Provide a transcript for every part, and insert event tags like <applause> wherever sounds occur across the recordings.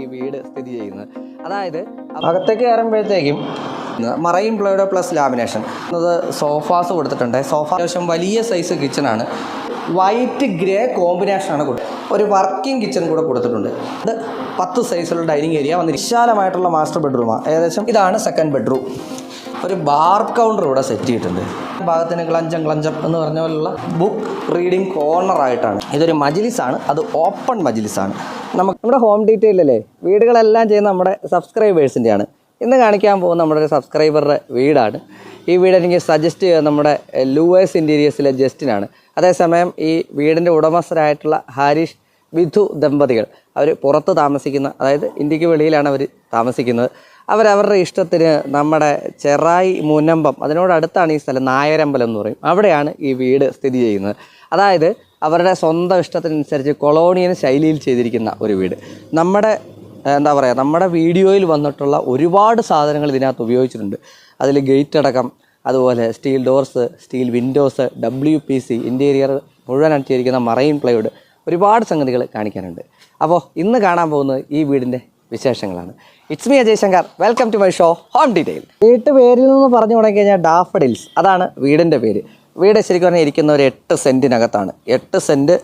ഈ വീട് സ്ഥിതി ചെയ്യുന്നത്. അതായത് അകത്തേക്ക് കയറുമ്പോഴത്തേക്കും മറൈൻ പ്ലോയുടെ പ്ലസ് ലാമിനേഷൻ. അത് സോഫാസ് കൊടുത്തിട്ടുണ്ട്. സോഫ അത്യാവശ്യം വലിയ സൈസ് കിച്ചണാണ്. വൈറ്റ് ഗ്രേ കോമ്പിനേഷനാണ് കൊടുത്തത് ഒരു വർക്കിംഗ് കിച്ചൺ കൂടെ കൊടുത്തിട്ടുണ്ട്. ഇത് പത്ത് സൈസുള്ള ഡൈനിങ് ഏരിയ വന്ന് വിശാലമായിട്ടുള്ള മാസ്റ്റർ ബെഡ്റൂമാണ് ഏകദേശം ഇതാണ് സെക്കൻഡ് ബെഡ്റൂം. ഒരു ബാർ കൗണ്ടർ ഇവിടെ സെറ്റ് ചെയ്തിട്ടുണ്ട്. ഭാഗത്തിന് ക്ലഞ്ചം ക്ലഞ്ചം എന്ന് പറഞ്ഞ പോലുള്ള ബുക്ക് റീഡിംഗ് കോർണർ ആയിട്ടാണ്. ഇതൊരു മജിലിസാണ്. അത് ഓപ്പൺ മജിലിസാണ്. നമുക്ക് നമ്മുടെ ഹോം ഡീറ്റെയിൽ അല്ലേ? വീടുകളെല്ലാം ചെയ്യുന്ന നമ്മുടെ സബ്സ്ക്രൈബേഴ്സിന്റെയാണ് ഇന്ന് കാണിക്കാൻ പോകുന്ന നമ്മുടെ ഒരു സബ്സ്ക്രൈബറുടെ വീടാണ്. ഈ വീട് എനിക്ക് സജസ്റ്റ് ചെയ്തത് നമ്മുടെ ലൂവേഴ്സ് ഇന്റീരിയേഴ്സിലെ ജസ്റ്റിനാണ്. അതേസമയം ഈ വീടിന്റെ ഉടമസ്ഥരായിട്ടുള്ള ഹാരിഷ് വിധു ദമ്പതികൾ. അവർ പുറത്ത് താമസിക്കുന്ന അതായത് ഇന്ത്യയ്ക്ക് വെളിയിലാണ് അവർ താമസിക്കുന്നത്. അവരവരുടെ ഇഷ്ടത്തിന് നമ്മുടെ ചെറായി മുനമ്പം അതിനോടടുത്താണ് ഈ സ്ഥലം നായരമ്പലം എന്ന് പറയും. അവിടെയാണ് ഈ വീട് സ്ഥിതി ചെയ്യുന്നത്. അതായത് അവരുടെ സ്വന്തം ഇഷ്ടത്തിനനുസരിച്ച് കൊളോണിയൻ ശൈലിയിൽ ചെയ്തിരിക്കുന്ന ഒരു വീട്. നമ്മുടെ എന്താ പറയുക നമ്മുടെ വീഡിയോയിൽ വന്നിട്ടുള്ള ഒരുപാട് സാധനങ്ങൾ ഇതിനകത്ത് ഉപയോഗിച്ചിട്ടുണ്ട്. അതിൽ ഗേറ്റ് അടക്കം അതുപോലെ steel doors steel windows W P C interior മുഴുവൻ അടിച്ചിരിക്കുന്ന മറൈൻ പ്ലൈവുഡ് ഒരുപാട് സംഗതികൾ കാണിക്കാനുണ്ട്. അപ്പോൾ ഇന്ന് കാണാൻ പോകുന്നത് ഈ വീടിന്റെ വിശേഷങ്ങളാണ്. It's me Ajay Shankar welcome to my show home detail വീട്ടുപേരിൽ നിന്ന് പറഞ്ഞു തുടങ്ങി കഴിഞ്ഞാൽ ഡാഫഡിൽസ് അതാണ് വീടിന്റെ പേര്. വീട് ശരിക്കും പറഞ്ഞാൽ ഇരിക്കുന്ന ഒരു എട്ട് സെന്റിനകത്താണ് എട്ട് സെന്റ്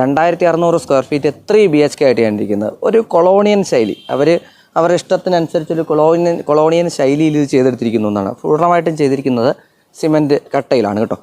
രണ്ടായിരത്തി അറുന്നൂറ് square feet three B H K ആയിട്ടാണ് ഇരിക്കുന്നത്. ഒരു കൊളോണിയൻ ശൈലി. അവർ അവരുടെ ഇഷ്ടത്തിനനുസരിച്ചൊരു കൊളോണിയൻ കൊളോണിയൻ ശൈലിയിൽ ഇത് ചെയ്തെടുത്തിരിക്കുന്നു എന്നാണ്. പൂർണമായിട്ടും ചെയ്തിരിക്കുന്നത് സിമന്റ് കട്ടയിലാണ് കേട്ടോ.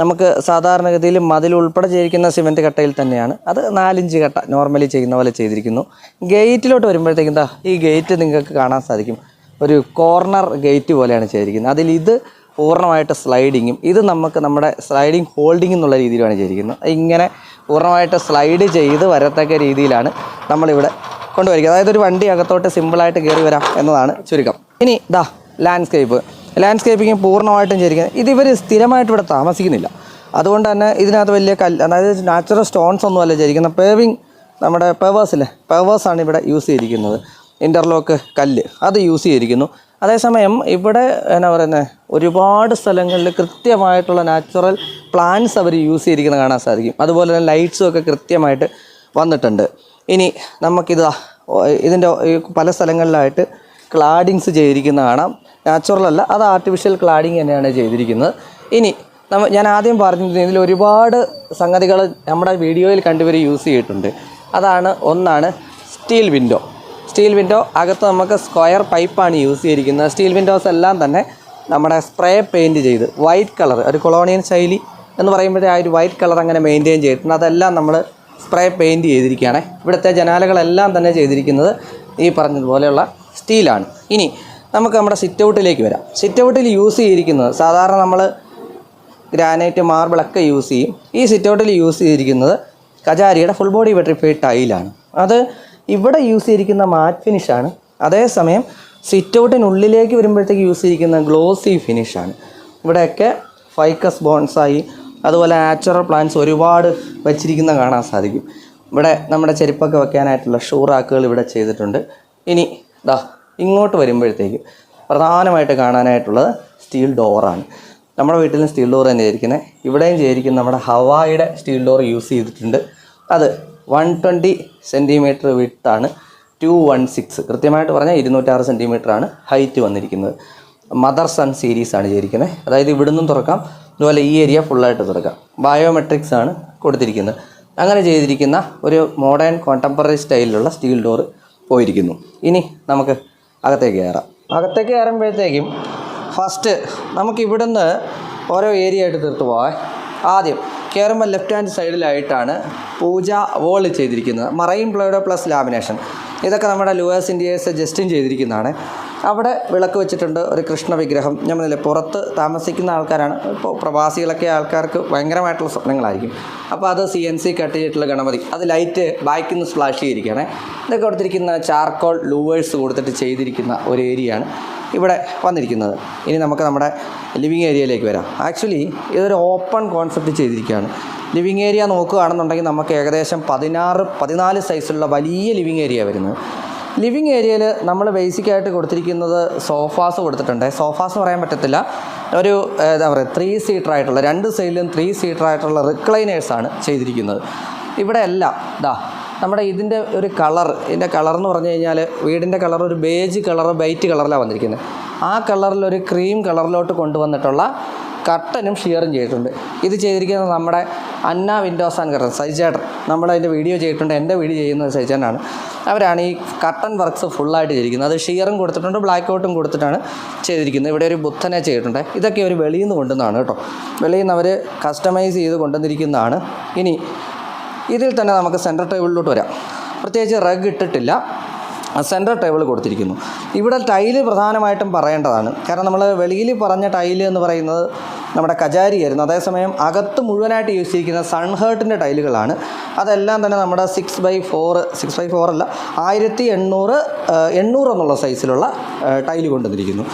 നമുക്ക് സാധാരണഗതിയിൽ മതിൽ ഉൾപ്പെടെ ചെയ്തിരിക്കുന്ന സിമെന്റ് കട്ടയിൽ തന്നെയാണ്. അത് നാലിഞ്ച് കട്ട നോർമലി ചെയ്യുന്ന പോലെ ചെയ്തിരിക്കുന്നു. ഗേറ്റിലോട്ട് വരുമ്പോഴത്തേക്കും എന്താ ഈ ഗേറ്റ് നിങ്ങൾക്ക് കാണാൻ സാധിക്കും. ഒരു കോർണർ ഗേറ്റ് പോലെയാണ് ചെയ്തിരിക്കുന്നത്. അതിൽ ഇത് പൂർണമായിട്ട് സ്ലൈഡിങ്ങും ഇത് നമുക്ക് നമ്മുടെ സ്ലൈഡിങ് ഹോൾഡിംഗ് എന്നുള്ള രീതിയിലാണ് ചെയ്തിരിക്കുന്നത്. ഇങ്ങനെ പൂർണമായിട്ട് സ്ലൈഡ് ചെയ്ത് വരത്തക്ക രീതിയിലാണ് നമ്മളിവിടെ കൊണ്ടുവരിക. അതായത് ഒരു വണ്ടി അകത്തോട്ട് സിമ്പിളായിട്ട് കയറി വരാം എന്നതാണ് ചുരുക്കം. ഇനി ദാ ലാൻഡ്സ്കേപ്പ് ലാൻഡ്സ്കേപ്പിംഗ് പൂർണമായിട്ടും ചെയ്തിരിക്കുന്നത്. ഇത് ഇവർ സ്ഥിരമായിട്ട് ഇവിടെ താമസിക്കുന്നില്ല. അതുകൊണ്ട് തന്നെ ഇതിനകത്ത് വലിയ കല്ല് അതായത് നാച്ചുറൽ സ്റ്റോൺസ് ഒന്നും അല്ല ചെയ്തിരിക്കുന്നത്. പേവിങ് നമ്മുടെ പേവേഴ്സില്ലേ പേവേഴ്സാണ് ഇവിടെ യൂസ് ചെയ്തിരിക്കുന്നത്. ഇന്റർലോക്ക് കല്ല് അത് യൂസ് ചെയ്തിരിക്കുന്നു. അതേസമയം ഇവിടെ എന്നാ പറയുന്നത് ഒരുപാട് സ്ഥലങ്ങളിൽ കൃത്യമായിട്ടുള്ള നാച്ചുറൽ പ്ലാന്റ്സ് അവർ യൂസ് ചെയ്തിരിക്കുന്നത് കാണാൻ സാധിക്കും. അതുപോലെ തന്നെ ലൈറ്റ്സും ഒക്കെ കൃത്യമായിട്ട് വന്നിട്ടുണ്ട്. ഇനി നമുക്കിതാ ഇതിന്റെ പല സ്ഥലങ്ങളിലായിട്ട് ക്ലാഡിങ്സ് ചെയ്തിരിക്കുന്ന കാണാം. നാച്ചുറൽ അല്ല അത് ആർട്ടിഫിഷ്യൽ ക്ലാഡിങ് തന്നെയാണ് ചെയ്തിരിക്കുന്നത്. ഇനി നമ്മ ഞാൻ ആദ്യം പറഞ്ഞത് ഇതിൽ ഒരുപാട് സംഗതികൾ നമ്മുടെ വീഡിയോയിൽ കണ്ടുവർ യൂസ് ചെയ്തിട്ടുണ്ട്. അതാണ് ഒന്നാണ് സ്റ്റീൽ വിൻഡോ സ്റ്റീൽ വിൻഡോ അകത്ത് നമുക്ക് സ്ക്വയർ പൈപ്പാണ് യൂസ് ചെയ്തിരിക്കുന്നത്. സ്റ്റീൽ വിൻഡോസ് എല്ലാം തന്നെ നമ്മുടെ സ്പ്രേ പെയിന്റ് ചെയ്ത് വൈറ്റ് കളർ ഒരു കൊളോണിയൻ ശൈലി എന്ന് പറയുമ്പോഴേ ആ ഒരു വൈറ്റ് കളർ അങ്ങനെ മെയിന്റെയിൻ ചെയ്തിട്ടുണ്ട്. അതെല്ലാം നമ്മൾ സ്പ്രേ പെയിന്റ് ചെയ്തിരിക്കുകയാണ്. ഇവിടുത്തെ ജനാലകളെല്ലാം തന്നെ ചെയ്തിരിക്കുന്നത് ഈ പറഞ്ഞതുപോലെയുള്ള സ്റ്റീലാണ് ഇനി നമുക്ക് നമ്മുടെ സിറ്റ് ഔട്ടിലേക്ക് വരാം. സിറ്റ് ഔട്ടിൽ യൂസ് ചെയ്തിരിക്കുന്നത് സാധാരണ നമ്മൾ ഗ്രാനൈറ്റ് മാർബിളൊക്കെ യൂസ് ചെയ്യും. ഈ സിറ്റ് ഔട്ടിൽ യൂസ് ചെയ്തിരിക്കുന്നത് കജാരിയുടെ ഫുൾ ബോഡി വെട്രിഫൈഡ് ടൈലാണ് അത് ഇവിടെ യൂസ് ചെയ്തിരിക്കുന്ന മാറ്റ് ഫിനിഷാണ് അതേസമയം സിറ്റ് ഔട്ടിനുള്ളിലേക്ക് വരുമ്പോഴത്തേക്ക് യൂസ് ചെയ്തിരിക്കുന്ന ഗ്ലോസി ഫിനിഷാണ് ഇവിടെയൊക്കെ ഫൈക്കസ് ബോൺസായി അതുപോലെ നാച്ചുറൽ പ്ലാന്റ്സ് ഒരുപാട് വച്ചിരിക്കുന്ന കാണാൻ സാധിക്കും. ഇവിടെ നമ്മുടെ ചെരുപ്പൊക്കെ വെക്കാനായിട്ടുള്ള ഷൂറാക്കുകൾ ഇവിടെ ചെയ്തിട്ടുണ്ട്. ഇനി ദാ ഇങ്ങോട്ട് വരുമ്പോഴത്തേക്കും പ്രധാനമായിട്ട് കാണാനായിട്ടുള്ളത് സ്റ്റീൽ ഡോറാണ് നമ്മുടെ വീട്ടിലും സ്റ്റീൽ ഡോർ തന്നെ ഇരിക്കുന്നത് ഇവിടെയും ചെയ്തിരിക്കുന്ന നമ്മുടെ ഹവായുടെ സ്റ്റീൽ ഡോർ യൂസ് ചെയ്തിട്ടുണ്ട്. അത് വൺ ട്വന്റി സെന്റിമീറ്റർ വിട്ടാണ് ടു വൺ സിക്സ് കൃത്യമായിട്ട് പറഞ്ഞാൽ ഇരുന്നൂറ്റാറ് സെന്റിമീറ്റർ ആണ് ഹൈറ്റ് വന്നിരിക്കുന്നത്. മദർ സൺ സീരീസ് ആണ് ചെയ്തിരിക്കുന്നത് അതായത് ഇവിടുന്നും തുറക്കാം അതുപോലെ ഈ ഏരിയ ഫുള്ളായിട്ട് തുറക്കാം. ബയോമെട്രിക്സ് ആണ് കൊടുത്തിരിക്കുന്നത്. അങ്ങനെ ചെയ്തിരിക്കുന്ന ഒരു മോഡേൺ കോണ്ടംപററി സ്റ്റൈലിലുള്ള സ്റ്റീൽ ഡോർ പോയിരിക്കുന്നു. ഇനി നമുക്ക് അകത്തേക്ക് കയറാം. അകത്തേക്ക് കയറുമ്പോഴത്തേക്കും ഫസ്റ്റ് നമുക്ക് ഇവിടുന്ന് ഓരോ ഏരിയ ആയിട്ട് തീർത്ത് പോവാം. ആദ്യം കയറുമ്പോൾ ലെഫ്റ്റ് ഹാൻഡ് സൈഡിലായിട്ടാണ് പൂജ വോൾ ചെയ്തിരിക്കുന്നത്. മറൈൻ പ്ലോയുടെ പ്ലസ് ലാമിനേഷൻ ഇതൊക്കെ നമ്മുടെ ലൂവേഴ്സ് ഇന്ത്യസ് ജസ്റ്റിൻ ചെയ്തിരിക്കുന്നതാണ്. അവിടെ വിളക്ക് വെച്ചിട്ടുണ്ട് ഒരു കൃഷ്ണ വിഗ്രഹം. പറഞ്ഞില്ലേ പുറത്ത് താമസിക്കുന്ന ആൾക്കാരാണ്. ഇപ്പോൾ പ്രവാസികളൊക്കെ ആൾക്കാർക്ക് ഭയങ്കരമായിട്ടുള്ള സ്വപ്നങ്ങളായിരിക്കും. അപ്പോൾ അത് സി എൻ സി കട്ട് ചെയ്തിട്ടുള്ള ഗണപതി. അത് ലൈറ്റ് ബാക്കിൽ നിന്ന് സ്പ്ലാഷ് ചെയ്തിരിക്കുകയാണ്. ഇതൊക്കെ കൊടുത്തിരിക്കുന്ന ചാർക്കോൾ ലൂവേഴ്സ് കൊടുത്തിട്ട് ചെയ്തിരിക്കുന്ന ഒരു ഏരിയയാണ് ഇവിടെ വന്നിരിക്കുന്നത്. ഇനി നമുക്ക് നമ്മുടെ ലിവിങ് ഏരിയയിലേക്ക് വരാം. ആക്ച്വലി ഇതൊരു ഓപ്പൺ കോൺസെപ്റ്റ് ചെയ്തിരിക്കുകയാണ്. ലിവിങ് ഏരിയ നോക്കുകയാണെന്നുണ്ടെങ്കിൽ നമുക്ക് ഏകദേശം പതിനാറ് പതിനാല് സൈസുള്ള വലിയ ലിവിങ് ഏരിയ വരുന്നത് ലിവിങ് ഏരിയയിൽ നമ്മൾ ബേസിക്കായിട്ട് കൊടുത്തിരിക്കുന്നത് സോഫാസ് കൊടുത്തിട്ടുണ്ട്. സോഫാസ് എന്ന് പറയാൻ പറ്റത്തില്ല. ഒരു എന്താ പറയുക ത്രീ സീറ്റർ ആയിട്ടുള്ള രണ്ട് സൈഡിലും ത്രീ സീറ്റർ ആയിട്ടുള്ള റിക്ലൈനേഴ്സാണ് ചെയ്തിരിക്കുന്നത്. ഇവിടെ എല്ലാം ദാ നമ്മുടെ ഇതിന്റെ ഒരു കളർ ഇതിന്റെ കളർ എന്ന് പറഞ്ഞു കഴിഞ്ഞാൽ വീടിന്റെ കളർ ഒരു ബേജ് കളർ ബൈറ്റ് കളറിലാണ് വന്നിരിക്കുന്നത്. ആ കളറിലൊരു ക്രീം കളറിലോട്ട് കൊണ്ടുവന്നിട്ടുള്ള കട്ടനും ഷിയറും ചെയ്തിട്ടുണ്ട്. ഇത് ചെയ്തിരിക്കുന്നത് നമ്മുടെ അന്ന വിൻഡോസ് ആൻഡ് കർട്ടൻ സൈചേട്ടൻ നമ്മളതിന്റെ വീഡിയോ ചെയ്തിട്ടുണ്ട് എന്റെ വീഡിയോ ചെയ്യുന്നത് സൈചേട്ടനാണ് അവരാണ് ഈ കട്ടൻ വർക്ക്സ് ഫുള്ളായിട്ട് ചെയ്തിരിക്കുന്നത്. അത് ഷിയറും കൊടുത്തിട്ടുണ്ട് ബ്ലാക്ക് ഔട്ടും കൊടുത്തിട്ടാണ് ചെയ്തിരിക്കുന്നത്. ഇവിടെ ഒരു ബുദ്ധനെ ചെയ്തിട്ടുണ്ട്. ഇതൊക്കെ ഒരു വെളിയിൽ നിന്ന് കൊണ്ടുവന്നതാണ് കേട്ടോ. വെളിയിൽ നിന്ന് അവർ കസ്റ്റമൈസ് ചെയ്ത് കൊണ്ടുവന്നിരിക്കുന്നതാണ്. ഇനി ഇതിൽ തന്നെ നമുക്ക് സെന്റർ ടേബിളിലോട്ട് വരാം. പ്രത്യേകിച്ച് റഗ് ഇട്ടിട്ടില്ല. സെന്റർ ടേബിൾ കൊടുത്തിരിക്കുന്നു. ഇവിടെ ടൈൽ പ്രധാനമായിട്ടും പറയേണ്ടതാണ്. കാരണം നമ്മൾ വെളിയിൽ പറഞ്ഞ ടൈൽ എന്ന് പറയുന്നത് നമ്മുടെ കജാരിയായിരുന്നു അതേസമയം അകത്ത് മുഴുവനായിട്ട് യൂസ് ചെയ്തിരിക്കുന്ന സൺഹേർട്ടിന്റെ ടൈലുകളാണ് അതെല്ലാം തന്നെ നമ്മുടെ six by four six by four അല്ല ആയിരത്തി എണ്ണൂറ് എണ്ണൂറ് എന്നുള്ള സൈസിലുള്ള ടൈൽ കൊണ്ടുവന്നിരിക്കുന്നു.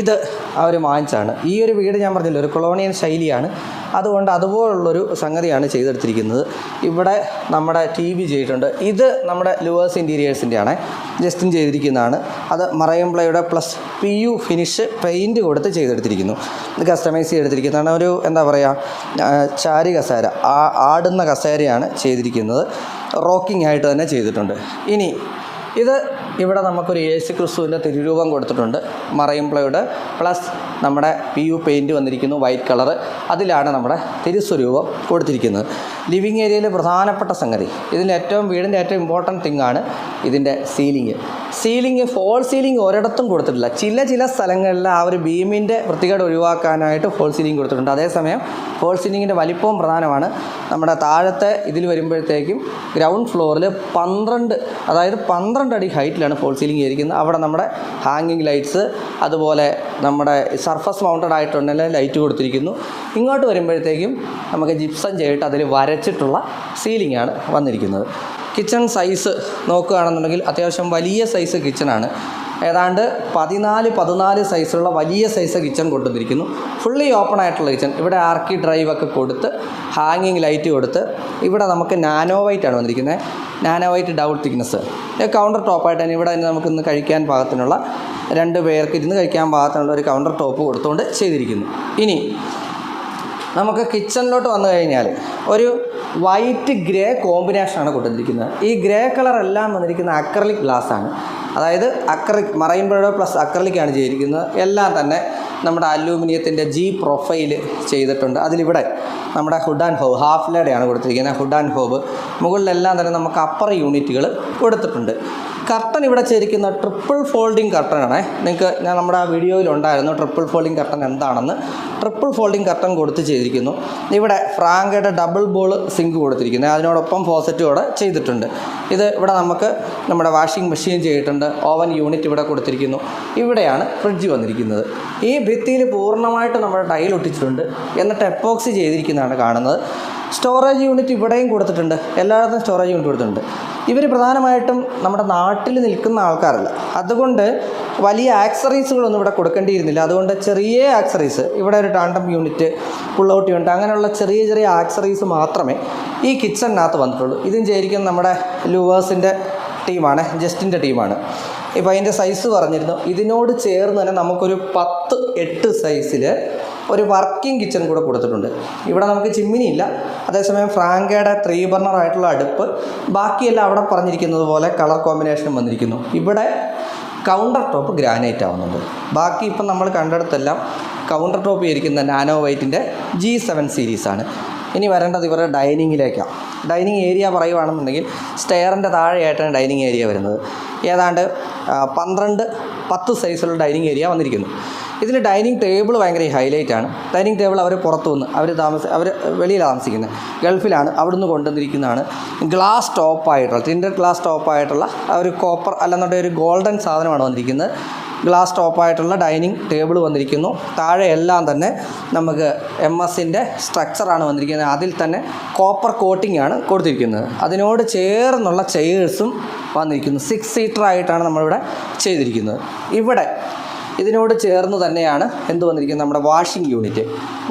ഇത് അവർ വാങ്ങിച്ചാണ് ഈ ഒരു വീട് ഞാൻ പറഞ്ഞില്ല ഒരു കൊളോണിയൻ ശൈലിയാണ്. അതുകൊണ്ട് അതുപോലുള്ളൊരു സംഗതിയാണ് ചെയ്തെടുത്തിരിക്കുന്നത്. ഇവിടെ നമ്മുടെ ടി വി ചെയ്തിട്ടുണ്ട്. ഇത് നമ്മുടെ ലുവേഴ്സ് ഇന്റീരിയേഴ്സിന്റെ ആണ് ജസ്റ്റിൻ ചെയ്തിരിക്കുന്നതാണ്. അത് മറയംപ്ലയുടെ plus P U finish paint കൊടുത്ത് ചെയ്തെടുത്തിരിക്കുന്നു. ഇത് കസ്റ്റമൈസ് ചെയ്തെടുത്തിരിക്കുന്നതാണ്. ഒരു എന്താ പറയുക ചാരി കസേര. ആ ആടുന്ന കസേരയാണ് ചെയ്തിരിക്കുന്നത്. റോക്കിംഗ് ആയിട്ട് തന്നെ ചെയ്തിട്ടുണ്ട്. ഇനി ഇത് ഇവിടെ നമുക്കൊരു യേശു ക്രിസ്തുവിന്റെ തിരുരൂപം കൊടുത്തിട്ടുണ്ട്. മറയംപ്ലയുടെ പ്ലസ് നമ്മുടെ പി യു പെയിന്റ് വന്നിരിക്കുന്നു വൈറ്റ് കളർ അതിലാണ് നമ്മുടെ തിരുസ്വരൂപം കൊടുത്തിരിക്കുന്നത്. ലിവിങ് ഏരിയയിലെ പ്രധാനപ്പെട്ട സംഗതി. ഇതിന്റെ ഏറ്റവും വീടിന്റെ ഏറ്റവും ഇമ്പോർട്ടന്റ് തിങ്ങാണ് ഇതിന്റെ സീലിംഗ്. സീലിംഗ് ഫോൾ സീലിംഗ് ഒരിടത്തും കൊടുത്തിട്ടില്ല. ചില ചില സ്ഥലങ്ങളിൽ ആ ഒരു ബീമിന്റെ വൃത്തികേട് ഒഴിവാക്കാനായിട്ട് ഫോൾ സീലിംഗ് കൊടുത്തിട്ടുണ്ട്. അതേസമയം ഫോൾ സീലിങ്ങിന്റെ വലിപ്പവും പ്രധാനമാണ്. നമ്മുടെ താഴത്തെ ഇതിൽ വരുമ്പോഴത്തേക്കും ഗ്രൗണ്ട് ഫ്ലോറിൽ പന്ത്രണ്ട് അതായത് പന്ത്രണ്ട് അടി ഹൈറ്റിലാണ് ഫോൾ സീലിംഗ് ഇരിക്കുന്നത്. അവിടെ നമ്മുടെ ഹാങ്ങിങ് ലൈറ്റ്സ് അതുപോലെ നമ്മുടെ സർഫസ് മൗണ്ടഡ് ആയിട്ടുണ്ടെങ്കിൽ ലൈറ്റ് കൊടുത്തിരിക്കുന്നു. ഇങ്ങോട്ട് വരുമ്പോഴത്തേക്കും നമുക്ക് ജിപ്സം ചെയ്തിട്ട് അതിൽ വരച്ചിട്ടുള്ള സീലിംഗ് ആണ് വന്നിരിക്കുന്നത്. കിച്ചൺ സൈസ് നോക്കുകയാണെന്നുണ്ടെങ്കിൽ അത്യാവശ്യം വലിയ സൈസ് കിച്ചണാണ്. ഏതാണ്ട് പതിനാല് പതിനാല് സൈസുള്ള വലിയ സൈസ് കിച്ചൺ കൊണ്ടുവന്നിരിക്കുന്നു. ഫുള്ളി ഓപ്പൺ ആയിട്ടുള്ള കിച്ചൺ. ഇവിടെ ആർക്കി ഡ്രൈവ് ഒക്കെ കൊടുത്ത് ഹാങ്ങിങ് ലൈറ്റ് കൊടുത്ത് ഇവിടെ നമുക്ക് നാനോ വൈറ്റ് ആണ് വന്നിരിക്കുന്നത്. Nano white double thickness counter ടോപ്പായിട്ട് തന്നെ ഇവിടെ തന്നെ നമുക്ക് ഇന്ന് കഴിക്കാൻ പാകത്തിനുള്ള രണ്ട് പേർക്ക് ഇരുന്ന് കഴിക്കാൻ പാകത്തിനുള്ള ഒരു കൗണ്ടർ ടോപ്പ് കൊടുത്തുകൊണ്ട് ചെയ്തിരിക്കുന്നു. ഇനി നമുക്ക് കിച്ചണിലോട്ട് വന്നു കഴിഞ്ഞാൽ ഒരു വൈറ്റ് ഗ്രേ കോമ്പിനേഷനാണ് കൊടുത്തിരിക്കുന്നത്. ഈ ഗ്രേ കളർ എല്ലാം വന്നിരിക്കുന്ന അക്രലിക് ഗ്ലാസ് ആണ്. അതായത് അക്രലിക് മറൈൻ ബ്രോ പ്ലസ് അക്രലിക്കാണ് ചെയ്തിരിക്കുന്നത്. എല്ലാം തന്നെ നമ്മുടെ അലൂമിനിയത്തിന്റെ ജി പ്രൊഫൈൽ ചെയ്തിട്ടുണ്ട്. അതിലിവിടെ നമ്മുടെ ഹുഡ് ആൻഡ് ഹോബ് ഹാഫ് ലേഡയാണ് കൊടുത്തിരിക്കുന്നത് ഹുഡ് ആൻഡ് ഹോബ് മുകളിലെല്ലാം തന്നെ നമുക്ക് അപ്പർ യൂണിറ്റുകൾ കൊടുത്തിട്ടുണ്ട്. കർട്ടൻ ഇവിടെ ചേരിക്കുന്ന ട്രിപ്പിൾ ഫോൾഡിങ് കർട്ടനാണേ നിങ്ങൾക്ക് ഞാൻ നമ്മുടെ ആ വീഡിയോയിലുണ്ടായിരുന്നു ട്രിപ്പിൾ ഫോൾഡിങ് കർട്ടൻ എന്താണെന്ന്. ട്രിപ്പിൾ ഫോൾഡിങ് കർട്ടൻ കൊടുത്ത് ചെയ്തിരിക്കുന്നു. ഇവിടെ ഫ്രാങ്കയുടെ ഡബിൾ ബോൾ സിങ്ക് കൊടുത്തിരിക്കുന്നത്. അതിനോടൊപ്പം ഫോസറ്റും കൂടെ ചെയ്തിട്ടുണ്ട്. ഇത് ഇവിടെ നമുക്ക് നമ്മുടെ വാഷിംഗ് മെഷീൻ ചെയ്തിട്ടുണ്ട്. ഓവൻ യൂണിറ്റ് ഇവിടെ കൊടുത്തിരിക്കുന്നു. ഇവിടെയാണ് ഫ്രിഡ്ജ് വന്നിരിക്കുന്നത്. ഈ ഭിത്തിയിൽ പൂർണമായിട്ട് നമ്മുടെ ടൈൽ ഒട്ടിച്ചിട്ടുണ്ട്. എന്നിട്ട് എപ്പോക്സി ചെയ്തിരിക്കുന്നതാണ് കാണുന്നത്. സ്റ്റോറേജ് യൂണിറ്റ് ഇവിടെയും കൊടുത്തിട്ടുണ്ട്. എല്ലായിടത്തും സ്റ്റോറേജ് യൂണിറ്റ് കൊടുത്തിട്ടുണ്ട്. ഇവർ പ്രധാനമായിട്ടും നമ്മുടെ നാട്ടിൽ നിൽക്കുന്ന ആൾക്കാരല്ല. അതുകൊണ്ട് വലിയ ആക്സറീസുകളൊന്നും ഇവിടെ കൊടുക്കേണ്ടിയിരുന്നില്ല. അതുകൊണ്ട് ചെറിയ ആക്സറീസ് ഇവിടെ ഒരു tandem unit pull out unit അങ്ങനെയുള്ള ചെറിയ ചെറിയ ആക്സറീസ് മാത്രമേ ഈ കിച്ചണിനകത്ത് വന്നിട്ടുള്ളൂ. ഇതും ശരിക്കും നമ്മുടെ ലൂവേഴ്സിന്റെ ടീമാണ് ജസ്റ്റിന്റെ ടീമാണ് ഇപ്പോൾ അതിന്റെ സൈസ് പറഞ്ഞിരുന്നു. ഇതിനോട് ചേർന്ന് തന്നെ നമുക്കൊരു പത്ത് എട്ട് സൈസിൽ ഒരു വർക്കിംഗ് കിച്ചൺ കൂടെ കൊടുത്തിട്ടുണ്ട്. ഇവിടെ നമുക്ക് ചിമ്മിനി ഇല്ല. അതേസമയം ഫ്രാങ്കയുടെ ത്രീ ബർണർ ആയിട്ടുള്ള അടുപ്പ്. ബാക്കിയെല്ലാം അവിടെ പറഞ്ഞിരിക്കുന്നത് പോലെ കളർ കോമ്പിനേഷനും വന്നിരിക്കുന്നു. ഇവിടെ കൗണ്ടർ ടോപ്പ് ഗ്രാനൈറ്റ് ആവുന്നുണ്ട്. ബാക്കി ഇപ്പം നമ്മൾ കണ്ടെടുത്തെല്ലാം കൗണ്ടർ ടോപ്പ് ഇരിക്കുന്ന നാനോ വൈറ്റിന്റെ ജി സെവൻ സീരീസാണ് ഇനി വരേണ്ടത് ഇവരുടെ ഡൈനിങ്ങിലേക്കാണ് ഡൈനിങ് ഏരിയ പറയുവാണെന്നുണ്ടെങ്കിൽ സ്റ്റെയറിന്റെ താഴെയായിട്ടാണ് ഡൈനിങ് ഏരിയ വരുന്നത്. ഏതാണ്ട് പന്ത്രണ്ട് പത്ത് സൈസുള്ള ഡൈനിങ് ഏരിയ വന്നിരിക്കുന്നു. ഇതിൽ ഡൈനിങ് ടേബിൾ ഭയങ്കര ഹൈലൈറ്റ് ആണ്. ഡൈനിങ് ടേബിൾ അവർ പുറത്തു നിന്ന് അവർ താമസ അവർ വെളിയിൽ താമസിക്കുന്നത്. ഗൾഫിലാണ് അവിടുന്ന് കൊണ്ടുവന്നിരിക്കുന്നതാണ്. ഗ്ലാസ് ടോപ്പായിട്ടുള്ള ടിൻഡർ ഗ്ലാസ് ടോപ്പായിട്ടുള്ള ഒരു കോപ്പർ അല്ലെന്നുണ്ടെങ്കിൽ ഒരു ഗോൾഡൻ സാധനമാണ് വന്നിരിക്കുന്നത്. ഗ്ലാസ് ടോപ്പായിട്ടുള്ള ഡൈനിങ് ടേബിൾ വന്നിരിക്കുന്നു. താഴെ എല്ലാം തന്നെ നമുക്ക് എം എസിന്റെ സ്ട്രക്ചറാണ് വന്നിരിക്കുന്നത്. അതിൽ തന്നെ കോപ്പർ കോട്ടിംഗ് ആണ് കൊടുത്തിരിക്കുന്നത്. അതിനോട് ചേർന്നുള്ള ചെയേഴ്സും വന്നിരിക്കുന്നു. സിക്സ് സീറ്റർ ആയിട്ടാണ് നമ്മളിവിടെ ചെയ്തിരിക്കുന്നത്. ഇവിടെ ഇതിനോട് ചേർന്ന് തന്നെയാണ് എന്ത് വന്നിരിക്കുന്നത് നമ്മുടെ വാഷിംഗ് യൂണിറ്റ്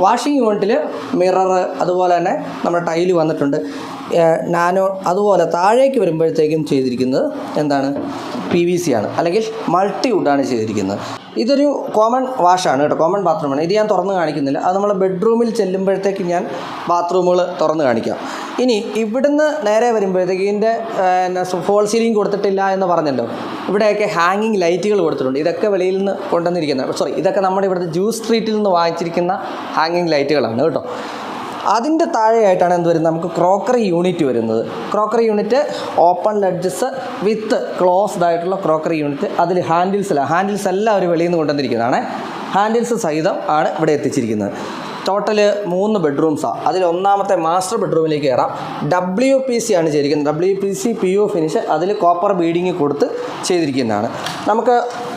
വാഷിംഗ് യൂണിറ്റിൽ മിറർ അതുപോലെ തന്നെ നമ്മുടെ ടൈൽ വന്നിട്ടുണ്ട്. നാനോ അതുപോലെ താഴേക്ക് വരുമ്പോഴത്തേക്കും ചെയ്തിരിക്കുന്നത് എന്താണ്? പി വി സി ആണ്. അല്ലെങ്കിൽ മൾട്ടി വുഡാണ് ചെയ്തിരിക്കുന്നത്. ഇതൊരു കോമൺ വാഷാണ് കേട്ടോ. കോമൺ ബാത്റൂമാണ് ഇത് ഞാൻ തുറന്ന് കാണിക്കുന്നില്ല. അത് നമ്മൾ ബെഡ്റൂമിൽ ചെല്ലുമ്പോഴത്തേക്ക് ഞാൻ ബാത്റൂമുകൾ തുറന്ന് കാണിക്കാം. ഇനി ഇവിടുന്ന് നേരെ വരുമ്പോഴത്തേക്ക് ഇതിന്റെ ഫോൾ സീലിംഗ് കൊടുത്തിട്ടില്ല എന്ന് പറഞ്ഞല്ലോ. ഇവിടെയൊക്കെ ഹാങ്ങിങ് ലൈറ്റുകൾ കൊടുത്തിട്ടുണ്ട്. ഇതൊക്കെ വെളിയിൽ നിന്ന് കൊണ്ടുവന്നിരിക്കുന്ന സോറി ഇതൊക്കെ നമ്മുടെ ഇവിടുത്തെ ജ്യൂസ് സ്ട്രീറ്റിൽ നിന്ന് വാങ്ങിച്ചിരിക്കുന്ന ഹാങ്ങിങ് ലൈറ്റുകളാണ് കേട്ടോ. അതിന്റെ താഴെയായിട്ടാണ് എന്ത് വരുന്നത്? നമുക്ക് ക്രോക്കറി യൂണിറ്റ് വരുന്നത്. Crockery unit open ledges with closed ആയിട്ടുള്ള ക്രോക്കറി യൂണിറ്റ്. അതിൽ ഹാൻഡിൽസ് അല്ല. ഹാൻഡിൽസ് എല്ലാം അവർ വെളിയിൽ നിന്ന് കൊണ്ടുവന്നിരിക്കുന്നതാണ്. ഹാൻഡിൽസ് സഹിതം ആണ് ഇവിടെ എത്തിച്ചിരിക്കുന്നത്. ടോട്ടൽ മൂന്ന് ബെഡ്റൂംസാണ് അതിൽ ഒന്നാമത്തെ മാസ്റ്റർ ബെഡ്റൂമിലേക്ക് കയറാം. ഡബ്ല്യു പി സി ആണ് ചെയ്തിരിക്കുന്നത്. W P C P U finish അതിൽ കോപ്പർ ബീഡിങ് കൊടുത്ത് ചെയ്തിരിക്കുന്നതാണ്. നമുക്ക്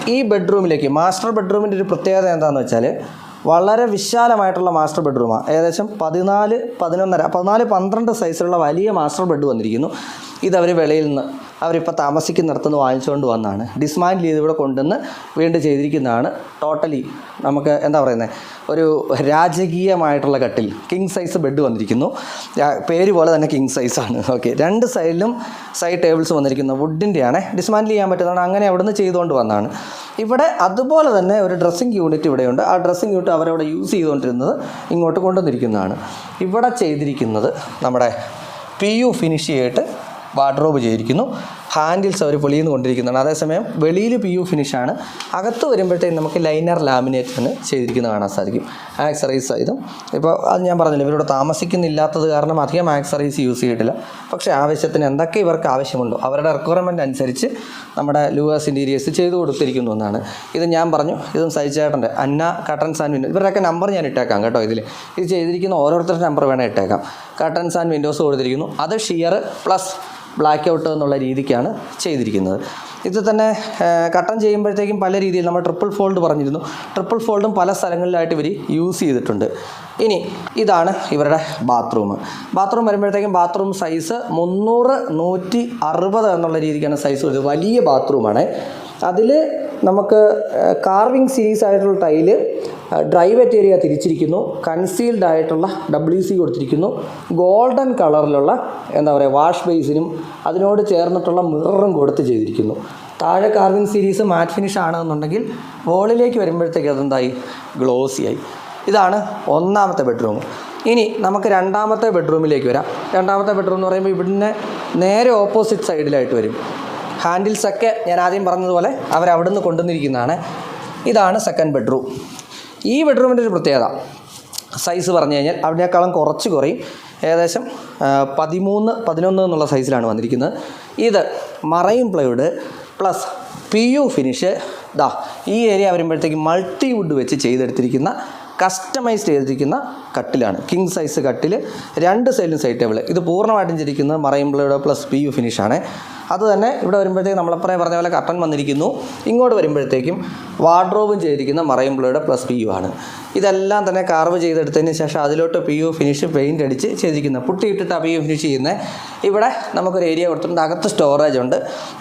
ഈ ബെഡ്റൂമിലേക്ക് മാസ്റ്റർ ബെഡ്റൂമിന്റെ ഒരു പ്രത്യേകത എന്താണെന്ന് വെച്ചാൽ വളരെ വിശാലമായിട്ടുള്ള മാസ്റ്റർ ബെഡ്റൂമാണ് ഏകദേശം പതിനാല് പതിനൊന്നര പതിനാല് പന്ത്രണ്ട് സൈസിലുള്ള വലിയ മാസ്റ്റർ ബെഡ് വന്നിരിക്കുന്നു. ഇതവർ വെളിയിൽ നിന്ന് അവരിപ്പോൾ താമസിക്കുന്നിടത്തുനിന്ന് വാങ്ങിച്ചുകൊണ്ട് വന്നതാണ് ഡിസ്മാൻഡിൽ ചെയ്ത് ഇവിടെ കൊണ്ടുവന്ന് വീണ്ടും ചെയ്തിരിക്കുന്നതാണ്. ടോട്ടലി നമുക്ക് എന്താ പറയുന്നത് ഒരു രാജകീയമായിട്ടുള്ള കട്ടിൽ കിങ് സൈസ് ബെഡ് വന്നിരിക്കുന്നു. പേര് പോലെ തന്നെ കിങ് സൈസാണ് ഓക്കെ രണ്ട് സൈഡിലും സൈഡ് ടേബിൾസ് വന്നിരിക്കുന്നു വുഡിന്റെയാണ് ഡിസ്മാൻഡിൽ ചെയ്യാൻ പറ്റുന്നതാണ്. അങ്ങനെ അവിടെ നിന്ന് ചെയ്തുകൊണ്ട് വന്നതാണ് ഇവിടെ അതുപോലെ തന്നെ ഒരു ഡ്രസ്സിങ് യൂണിറ്റ് ഇവിടെയുണ്ട്. ആ ഡ്രസ്സിങ് യൂണിറ്റ് അവരവിടെ യൂസ് ചെയ്തുകൊണ്ടിരുന്നത് ഇങ്ങോട്ട് കൊണ്ടുവന്നിരിക്കുന്നതാണ്. ഇവിടെ ചെയ്തിരിക്കുന്നത് നമ്മുടെ പി യു ഫിനിഷ് ചെയ്തിട്ട് വാർഡ്രോബ് ചെയ്തിരിക്കുന്നു. ഹാൻഡിൽസ് അവർ വെളിയിൽ നിന്ന് കൊണ്ടിരിക്കുന്നതാണ്. അതേസമയം വെളിയിൽ പി യു ഫിനിഷാണ് അകത്ത് വരുമ്പോഴത്തേക്കും നമുക്ക് ലൈനർ ലാമിനേറ്റ് ആണ് ചെയ്തിരിക്കുന്നത് കാണാൻ സാധിക്കും. ആക്സറൈസ് ഇതും ഇപ്പോൾ അത് ഞാൻ പറഞ്ഞില്ല ഇവരോട് താമസിക്കുന്നില്ലാത്തത് കാരണം അധികം ആക്സറീസ് യൂസ് ചെയ്തിട്ടില്ല. പക്ഷേ ആവശ്യത്തിന് എന്തൊക്കെ ഇവർക്ക് ആവശ്യമുണ്ടോ അവരുടെ റിക്വയർമെന്റ് അനുസരിച്ച് നമ്മുടെ ലൂവേഴ്സ് ഇന്റീരിയേഴ്സ് ചെയ്തു കൊടുത്തിരിക്കുന്നു എന്നാണ്. ഇത് ഞാൻ പറഞ്ഞു. ഇതും സഹിച്ചേട്ടന്റെ അന്ന കട്ടൻസ് ആൻഡ് വിൻഡോ ഇവരുടെയൊക്കെ നമ്പർ ഞാൻ ഇട്ടേക്കാം കേട്ടോ ഇതിൽ ഇത് ചെയ്തിരിക്കുന്ന ഓരോരുത്തരുടെ നമ്പർ വേണേൽ ഇട്ടേക്കാം. കട്ടൻസ് ആൻഡ് വിൻഡോസ് കൊടുത്തിരിക്കുന്നു. അത് ഷിയർ പ്ലസ് ബ്ലാക്ക് ഔട്ട് എന്നുള്ള രീതിക്കാണ് ചെയ്തിരിക്കുന്നത്. ഇത് തന്നെ കട്ടൻ ചെയ്യുമ്പോഴത്തേക്കും പല രീതിയിൽ നമ്മൾ ട്രിപ്പിൾ ഫോൾഡ് പറഞ്ഞിരുന്നു. ട്രിപ്പിൾ ഫോൾഡും പല സ്ഥലങ്ങളിലായിട്ട് ഇവർ യൂസ് ചെയ്തിട്ടുണ്ട്. ഇനി ഇതാണ് ഇവരുടെ ബാത്റൂം ബാത്റൂം വരുമ്പോഴത്തേക്കും ബാത്റൂം സൈസ് മുന്നൂറ് നൂറ്റി അറുപത് എന്നുള്ള രീതിക്കാണ് സൈസ് വരുന്നത്. വലിയ ബാത്റൂമാണ് അതിൽ നമുക്ക് കാർവിങ് സീരീസ് ആയിട്ടുള്ള ടൈൽ ഡ്രൈ വെറ്റ് ഏരിയ തിരിച്ചിരിക്കുന്നു. കൺസീൽഡ് ആയിട്ടുള്ള ഡബ്ല്യു സി കൊടുത്തിരിക്കുന്നു. ഗോൾഡൻ കളറിലുള്ള എന്താ പറയുക വാഷ് ബേസിനും അതിനോട് ചേർന്നിട്ടുള്ള മിററും കൊടുത്ത് ചെയ്തിരിക്കുന്നു. താഴെ കാർവിംഗ് സീരീസ് മാറ്റ് ഫിനിഷ് ആണെന്നുണ്ടെങ്കിൽ വോളിലേക്ക് വരുമ്പോഴത്തേക്ക് അതെന്തായി? ഗ്ലോസി ആയി. ഇതാണ് ഒന്നാമത്തെ ബെഡ്റൂം ഇനി നമുക്ക് രണ്ടാമത്തെ ബെഡ്റൂമിലേക്ക് വരാം. രണ്ടാമത്തെ ബെഡ്റൂം എന്ന് പറയുമ്പോൾ ഇവിടുന്ന് നേരെ ഓപ്പോസിറ്റ് സൈഡിലായിട്ട് വരും. ഹാൻഡിൽസൊക്കെ ഞാൻ ആദ്യം പറഞ്ഞതുപോലെ അവരവിടുന്ന് കൊണ്ടുവന്നിരിക്കുന്നതാണ്. ഇതാണ് സെക്കൻഡ് ബെഡ്റൂം ഈ ബെഡ്റൂമിന്റെ ഒരു പ്രത്യേകത. സൈസ് പറഞ്ഞു കഴിഞ്ഞാൽ അതിനേക്കാളും കുറച്ച് കുറയും. ഏകദേശം പതിമൂന്ന് പതിനൊന്ന് എന്നുള്ള സൈസിലാണ് വന്നിരിക്കുന്നത്. ഇത് marine plywood plus P U finish. ദാ ഈ ഏരിയ വരുമ്പോഴത്തേക്ക് മൾട്ടി വുഡ് വെച്ച് ചെയ്തെടുത്തിരിക്കുന്ന കസ്റ്റമൈസ് ചെയ്തിരിക്കുന്ന കട്ടിലാണ്. കിങ് സൈസ് കട്ടിൽ രണ്ട് സൈഡിലും സൈഡ് ടേബിൾ ഇത് പൂർണമായിട്ടും ചിരിക്കുന്നത് marine plywood plus P U ഫിനിഷാണ് അത് തന്നെ ഇവിടെ വരുമ്പോഴത്തേക്ക് നമ്മളപ്പറേ പറഞ്ഞ പോലെ കർട്ടൻ വന്നിരിക്കുന്നു. ഇങ്ങോട്ട് വരുമ്പോഴത്തേക്കും വാർഡ്രോബും ചെയ്തിരിക്കുന്ന മറൈൻ പിള്ളയുടെ പ്ലസ് പി യു ആണ്. ഇതെല്ലാം തന്നെ കാർവ് ചെയ്തെടുത്തതിന് ശേഷം അതിലോട്ട് പി യു ഫിനിഷ് പെയിന്റ് അടിച്ച് ചെയ്തിരിക്കുന്നത് പുട്ടിയിട്ടിട്ട് പി യു ഫിനിഷ് ചെയ്യുന്നത് ഇവിടെ നമുക്കൊരു ഏരിയ കൊടുത്തിട്ടുണ്ട്. അകത്ത് സ്റ്റോറേജ് ഉണ്ട്.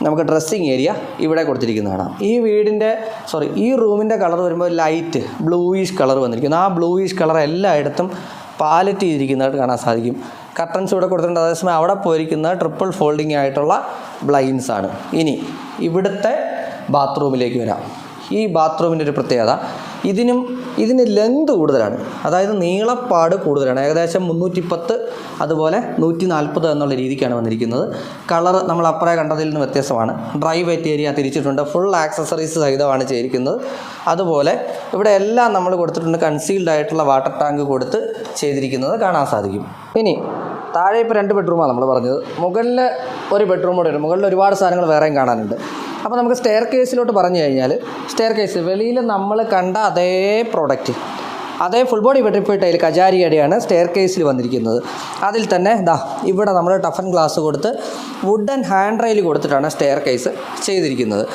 നമുക്ക് ഡ്രസ്സിങ് ഏരിയ ഇവിടെ കൊടുത്തിരിക്കുന്നതാണ് ഈ വീടിന്റെ സോറി ഈ റൂമിന്റെ കളർ വരുമ്പോൾ ലൈറ്റ് ബ്ലൂയിഷ് കളർ വന്നിരിക്കുന്നു. ആ ബ്ലൂയിഷ് കളർ എല്ലായിടത്തും പാലറ്റ് ചെയ്തിരിക്കുന്നതായിട്ട് കാണാൻ സാധിക്കും. കർട്ടൻസ് ഇവിടെ കൊടുത്തിട്ടുണ്ട്. അതേസമയം അവിടെ പോയിരിക്കുന്ന ട്രിപ്പിൾ ഫോൾഡിംഗ് ആയിട്ടുള്ള ബ്ലൈൻസ് ആണ്. ഇനി ഇവിടുത്തെ ബാത്റൂമിലേക്ക് വരാം. ഈ ബാത്റൂമിന്റെ ഒരു പ്രത്യേകത ഇതിനും ഇതിന് ലെങ്ത് കൂടുതലാണ്. അതായത് നീളപ്പാട് കൂടുതലാണ്. ഏകദേശം മുന്നൂറ്റി പത്ത് അതുപോലെ നൂറ്റി നാൽപ്പത് എന്നുള്ള രീതിക്കാണ് വന്നിരിക്കുന്നത്. കളർ നമ്മൾ അപ്പറേ കണ്ടതിൽ നിന്ന് വ്യത്യസ്തമാണ്. ഡ്രൈ വെറ്റ് ഏരിയ തിരിച്ചിട്ടുണ്ട്. ഫുൾ ആക്സസറീസ് സഹിതമാണ് ചെയ്തിരിക്കുന്നത്. അതുപോലെ ഇവിടെ എല്ലാം നമ്മൾ കൊടുത്തിട്ടുണ്ട് കൺസീൽഡ് ആയിട്ടുള്ള വാട്ടർ ടാങ്ക് കൊടുത്ത് ചെയ്തിരിക്കുന്നത് കാണാൻ സാധിക്കും. ഇനി താഴെ ഇപ്പോൾ രണ്ട് ബെഡ്റൂമാണ് നമ്മൾ പറഞ്ഞത്. മുകളിൽ ഒരു ബെഡ്റൂം കൂടെ ഉണ്ട്. മുകളിൽ ഒരുപാട് സാധനങ്ങൾ വേറെയും കാണാനുണ്ട്. അപ്പോൾ നമുക്ക് സ്റ്റെയർ കേസിലോട്ട് പറഞ്ഞു കഴിഞ്ഞാൽ സ്റ്റെയർ കേസ് വെളിയിൽ നമ്മൾ കണ്ട അതേ പ്രോഡക്റ്റ് അതേ ഫുൾ ബോഡി വെട്ടിപ്പോയി ടൈൽ കജാരിയുടെയാണ് സ്റ്റെയർ കേസിൽ വന്നിരിക്കുന്നത്. അതിൽ തന്നെ ദാ ഇവിടെ നമ്മൾ ടഫൻ ഗ്ലാസ് കൊടുത്ത് വുഡൻ ഹാൻഡ് റെയിൽ കൊടുത്തിട്ടാണ് സ്റ്റെയർ കേസ് ചെയ്തിരിക്കുന്നത്.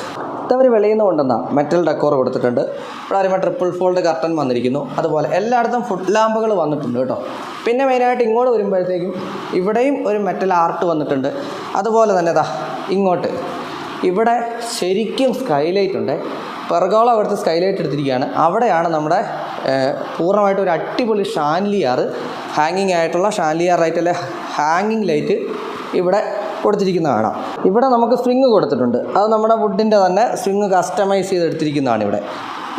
ഇതവർ വെളിയിൽ നിന്ന് കൊണ്ടുവന്ന മെറ്റൽ ഡെക്കോർ കൊടുത്തിട്ടുണ്ട്. ഇവിടെ ട്രിപ്പിൾ ഫോൾഡ് കർട്ടൻ വന്നിരിക്കുന്നു. അതുപോലെ എല്ലായിടത്തും ഫുഡ് ലാമ്പുകൾ വന്നിട്ടുണ്ട് കേട്ടോ. പിന്നെ മെയിനായിട്ട് ഇങ്ങോട്ട് വരുമ്പോഴത്തേക്കും ഇവിടെയും ഒരു മെറ്റൽ ആർട്ട് വന്നിട്ടുണ്ട്. അതുപോലെ തന്നെ ദാ ഇങ്ങോട്ട്. ഇവിടെ ശരിക്കും സ്കൈലൈറ്റ് ഉണ്ട്. പെർഗോള അവിടുത്തെ സ്കൈലൈറ്റ് എടുത്തിരിക്കുകയാണ്. അവിടെയാണ് നമ്മുടെ പൂർണമായിട്ട് ഒരു അടിപൊളി ഷാൻലിയാർ ഹാങ്ങിങ് ആയിട്ടുള്ള ഷാൻലിയാർ ലൈറ്റ് ഹാങ്ങിങ് ലൈറ്റ് ഇവിടെ കൊടുത്തിരിക്കുന്ന കാണാം. ഇവിടെ നമുക്ക് സ്വിങ് കൊടുത്തിട്ടുണ്ട്. അത് നമ്മുടെ വുഡിന്റെ തന്നെ സ്വിങ് കസ്റ്റമൈസ് ചെയ്തെടുത്തിരിക്കുന്നതാണ് ഇവിടെ.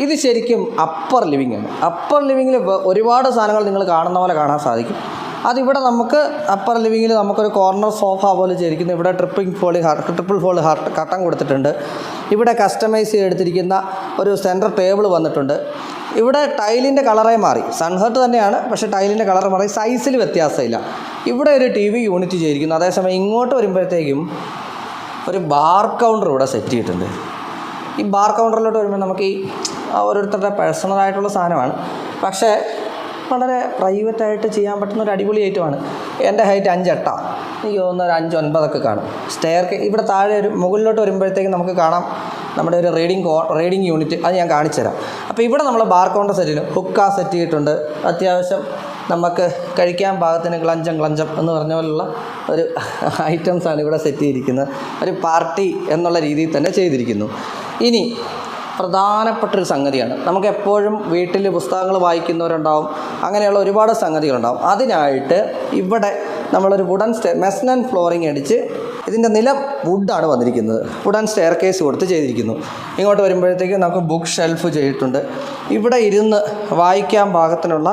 ഇത് ശരിക്കും അപ്പർ ലിവിങ് ആണ്. അപ്പർ ലിവിങ്ങിൽ ഒരുപാട് സാധനങ്ങൾ നിങ്ങൾ കാണുന്ന പോലെ കാണാൻ സാധിക്കും. അതിവിടെ നമുക്ക് അപ്പർ ലിവിങ്ങിൽ നമുക്കൊരു കോർണർ സോഫ പോലെ ചേരിക്കുന്നു ഇവിടെ ട്രിപ്പിംഗ് ഫോളി ട്രിപ്പിൾ ഫോളി കട്ടൻ കൊടുത്തിട്ടുണ്ട്. ഇവിടെ കസ്റ്റമൈസ് ചെയ്തെടുത്തിരിക്കുന്ന ഒരു സെന്റർ ടേബിൾ വന്നിട്ടുണ്ട്. ഇവിടെ ടൈലിന്റെ കളറേ മാറി. സൺഹർട്ട് തന്നെയാണ് പക്ഷേ ടൈലിന്റെ കളർ മാറി. സൈസിൽ വ്യത്യാസമില്ല. ഇവിടെ ഒരു ടി വി യൂണിറ്റ് ചെയ്തിരിക്കുന്നു. അതേസമയം ഇങ്ങോട്ട് വരുമ്പോഴത്തേക്കും ഒരു ബാർ കൗണ്ടർ ഇവിടെ സെറ്റ് ചെയ്തിട്ടുണ്ട്. ഈ ബാർ കൗണ്ടറിലോട്ട് വരുമ്പോൾ നമുക്ക് ഈ ഓരോരുത്തരുടെ പേഴ്സണലായിട്ടുള്ള സാധനമാണ്. പക്ഷേ വളരെ പ്രൈവറ്റായിട്ട് ചെയ്യാൻ പറ്റുന്ന ഒരു അടിപൊളി ഐറ്റമാണ്. എന്റെ ഹൈറ്റ് അഞ്ചെട്ടാ. എനിക്ക് തോന്നുന്ന ഒരു അഞ്ച് ഒൻപതൊക്കെ കാണും. സ്റ്റെയർ ഇവിടെ താഴെ ഒരു മുകളിലോട്ട് വരുമ്പോഴത്തേക്കും നമുക്ക് കാണാം. നമ്മുടെ ഒരു റീഡിംഗ് റീഡിംഗ് യൂണിറ്റ് അത് ഞാൻ കാണിച്ചു തരാം അപ്പോൾ ഇവിടെ നമ്മൾ bar counter hookah hookah set ചെയ്തിട്ടുണ്ട് അത്യാവശ്യം നമുക്ക് കഴിക്കാൻ പാകത്തിന് ക്ലഞ്ചം ക്ലഞ്ചം എന്ന് പറഞ്ഞ പോലുള്ള ഒരു <laughs> ഐറ്റംസാണ് ഇവിടെ സെറ്റ് ചെയ്തിരിക്കുന്നത്. ഒരു പാർട്ടി എന്നുള്ള രീതിയിൽ തന്നെ ചെയ്തിരിക്കുന്നു. ഇനി പ്രധാനപ്പെട്ടൊരു സംഗതിയാണ്. നമുക്ക് എപ്പോഴും വീട്ടിൽ പുസ്തകങ്ങൾ വായിക്കുന്നവരുണ്ടാവും. അങ്ങനെയുള്ള ഒരുപാട് സംഗതികളുണ്ടാവും. അതിനായിട്ട് ഇവിടെ നമ്മളൊരു വുഡൻ സ്റ്റെ മെസ്നൻ ഫ്ലോറിങ് അടിച്ച് ഇതിന്റെ നിലം വുഡാണ് വന്നിരിക്കുന്നത്. വുഡൻ സ്റ്റെയർ കേസ് കൊടുത്ത് ചെയ്തിരിക്കുന്നു. ഇങ്ങോട്ട് വരുമ്പോഴത്തേക്ക് നമുക്ക് ബുക്ക് ഷെൽഫ് ചെയ്തിട്ടുണ്ട്. ഇവിടെ ഇരുന്ന് വായിക്കാൻ പാകത്തിനുള്ള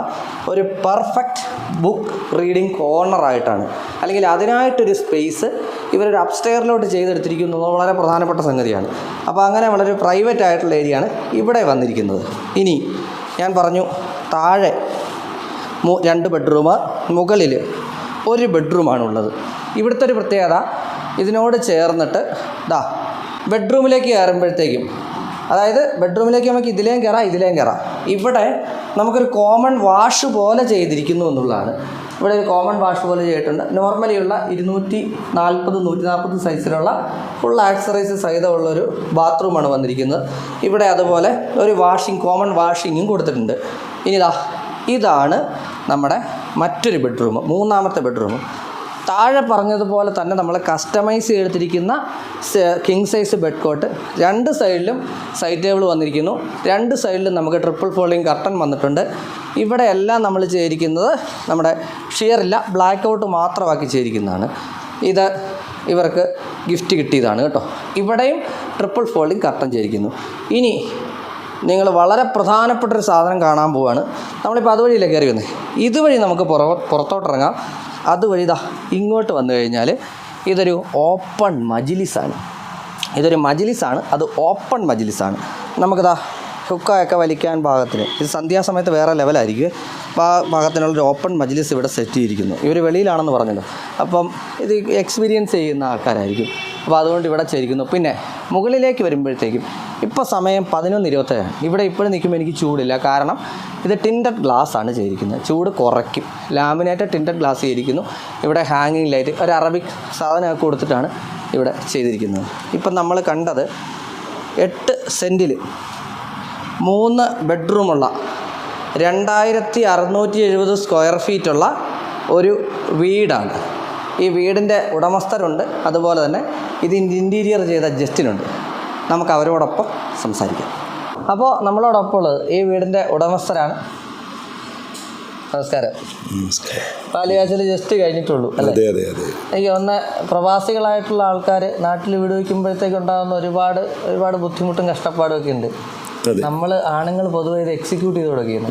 ഒരു പെർഫെക്റ്റ് ബുക്ക് റീഡിംഗ് കോർണറായിട്ടാണ്. അല്ലെങ്കിൽ അതിനായിട്ടൊരു സ്പേസ് ഇവരൊരു അപ്സ്റ്റെയറിലോട്ട് ചെയ്തെടുത്തിരിക്കുന്നു എന്നത് വളരെ പ്രധാനപ്പെട്ട സംഗതിയാണ്. അപ്പോൾ അങ്ങനെ വളരെ പ്രൈവറ്റ് ആയിട്ടുള്ള ഏരിയയാണ് ഇവിടെ വന്നിരിക്കുന്നത്. ഇനി ഞാൻ പറഞ്ഞു താഴെ രണ്ട് ബെഡ്റൂം മുകളിൽ ഒരു ബെഡ്റൂമാണുള്ളത്. ഇവിടുത്തെ ഒരു പ്രത്യേകത ഇതിനോട് ചേർന്നിട്ട് ദാ ബെഡ്റൂമിലേക്ക് കയറുമ്പോഴത്തേക്കും അതായത് ബെഡ്റൂമിലേക്ക് നമുക്ക് ഇതിലേയും കയറാം ഇതിലേയും കയറാം. ഇവിടെ നമുക്കൊരു കോമൺ വാഷ് പോലെ ചെയ്തിരിക്കുന്നു എന്നുള്ളതാണ്. ഇവിടെ ഒരു കോമൺ വാഷ് പോലെ ചെയ്തിട്ടുണ്ട്. നോർമലി ഉള്ള ഇരുന്നൂറ്റി നാൽപ്പത് നൂറ്റി നാൽപ്പത് സൈസിലുള്ള ഫുൾ ആക്സറൈസ് സഹിതമുള്ളൊരു ബാത്റൂമാണ് വന്നിരിക്കുന്നത്. ഇവിടെ അതുപോലെ ഒരു വാഷിംഗ് കോമൺ വാഷിങ്ങും കൊടുത്തിട്ടുണ്ട്. ഇനി ഇതാ ഇതാണ് നമ്മുടെ മറ്റൊരു ബെഡ്റൂം മൂന്നാമത്തെ ബെഡ്റൂം താഴെ പറഞ്ഞതുപോലെ തന്നെ നമ്മൾ കസ്റ്റമൈസ് ചെയ്തെടുത്തിരിക്കുന്ന കിങ് സൈസ് ബെഡ് കോട്ട് രണ്ട് സൈഡിലും സൈഡ് ടേബിൾ വന്നിരിക്കുന്നു. രണ്ട് സൈഡിലും നമുക്ക് ട്രിപ്പിൾ ഫോൾഡിങ് കർട്ടൻ വന്നിട്ടുണ്ട്. ഇവിടെ എല്ലാം നമ്മൾ ചെയ്തിരിക്കുന്നത് നമ്മുടെ ഷിയറില്ല ബ്ലാക്ക് ഔട്ട് മാത്രമാക്കി ചെയ്തിരിക്കുന്നതാണ്. ഇത് ഇവർക്ക് ഗിഫ്റ്റ് കിട്ടിയതാണ് കേട്ടോ. ഇവിടെയും ട്രിപ്പിൾ ഫോൾഡിങ് കർട്ടൻ ചെയ്തിരിക്കുന്നു. ഇനി നിങ്ങൾ വളരെ പ്രധാനപ്പെട്ട ഒരു സാധനം കാണാൻ പോവാണ്. നമ്മളിപ്പോൾ അതുവഴിയില്ലേ കയറി വന്നത് ഇതുവഴി നമുക്ക് പുറ പുറത്തോട്ടിറങ്ങാം. അതുവഴി ഇതാ ഇങ്ങോട്ട് വന്നു കഴിഞ്ഞാൽ ഇതൊരു ഓപ്പൺ മജിലിസാണ്. ഇതൊരു മജിലിസാണ്. അത് ഓപ്പൺ മജിലിസാണ്. നമുക്കിതാ ഹുക്കായൊക്കെ വലിക്കാൻ ഭാഗത്തിന്. ഇത് സന്ധ്യാസമയത്ത് വേറെ ലെവലായിരിക്കും. പാ പാകത്തിനുള്ളൊരു ഓപ്പൺ മജിലിസ് ഇവിടെ സെറ്റ് ചെയ്തിരിക്കുന്നു. ഇവർ വെളിയിലാണെന്ന് പറഞ്ഞല്ലോ. അപ്പം ഇത് എക്സ്പീരിയൻസ് ചെയ്യുന്ന ആൾക്കാരായിരിക്കും. അപ്പോൾ അതുകൊണ്ട് ഇവിടെ ചേരിക്കുന്നു പിന്നെ മുകളിലേക്ക് വരുമ്പോഴത്തേക്കും ഇപ്പോൾ സമയം പതിനൊന്ന് ഇരുപത്തേഴാണ് ഇവിടെ ഇപ്പോഴും നിൽക്കുമ്പോൾ എനിക്ക് ചൂടില്ല. കാരണം ഇത് ടിന്റഡ് ഗ്ലാസ് ആണ് ചെയ്തിരിക്കുന്നത്. ചൂട് കുറയ്ക്കും. ലാമിനേറ്റഡ് ടിന്റഡ് ഗ്ലാസ് ചെയ്തിരിക്കുന്നു. ഇവിടെ ഹാങ്ങിങ് ലൈറ്റ് ഒരു അറബിക് സാധനമൊക്കെ കൊടുത്തിട്ടാണ് ഇവിടെ ചെയ്തിരിക്കുന്നത്. ഇപ്പം നമ്മൾ കണ്ടത് എട്ട് സെന്റിൽ മൂന്ന് ബെഡ്റൂമുള്ള രണ്ടായിരത്തി അറുന്നൂറ്റി എഴുപത് സ്ക്വയർ ഫീറ്റുള്ള ഒരു വീടാണ്. ഈ വീടിന്റെ ഉടമസ്ഥരുണ്ട്. അതുപോലെ തന്നെ ഇത് ഇന്റീരിയർ ചെയ്ത ജസ്റ്റിനുണ്ട്. നമുക്ക് അവരോടൊപ്പം സംസാരിക്കാം. അപ്പോൾ നമ്മളോടൊപ്പം ഉള്ളത് ഈ വീടിന്റെ ഉടമസ്ഥരാണ്. നമസ്കാരം. പാലിയാച്ചിൽ ജസ്റ്റ് കഴിഞ്ഞിട്ടുള്ളൂ അല്ലേ? അതെ അതെ അതെ. എനിക്ക് ഒന്ന് പ്രവാസികളായിട്ടുള്ള ആൾക്കാർ നാട്ടിൽ വീട് വയ്ക്കുമ്പോഴത്തേക്ക് ഉണ്ടാകുന്ന ഒരുപാട് ഒരുപാട് ബുദ്ധിമുട്ടും കഷ്ടപ്പാടും ഒക്കെ ഉണ്ട്. നമ്മൾ ആണുങ്ങൾ പൊതുവെ ഇത് എക്സിക്യൂട്ട് ചെയ്ത് തുടങ്ങിയത്.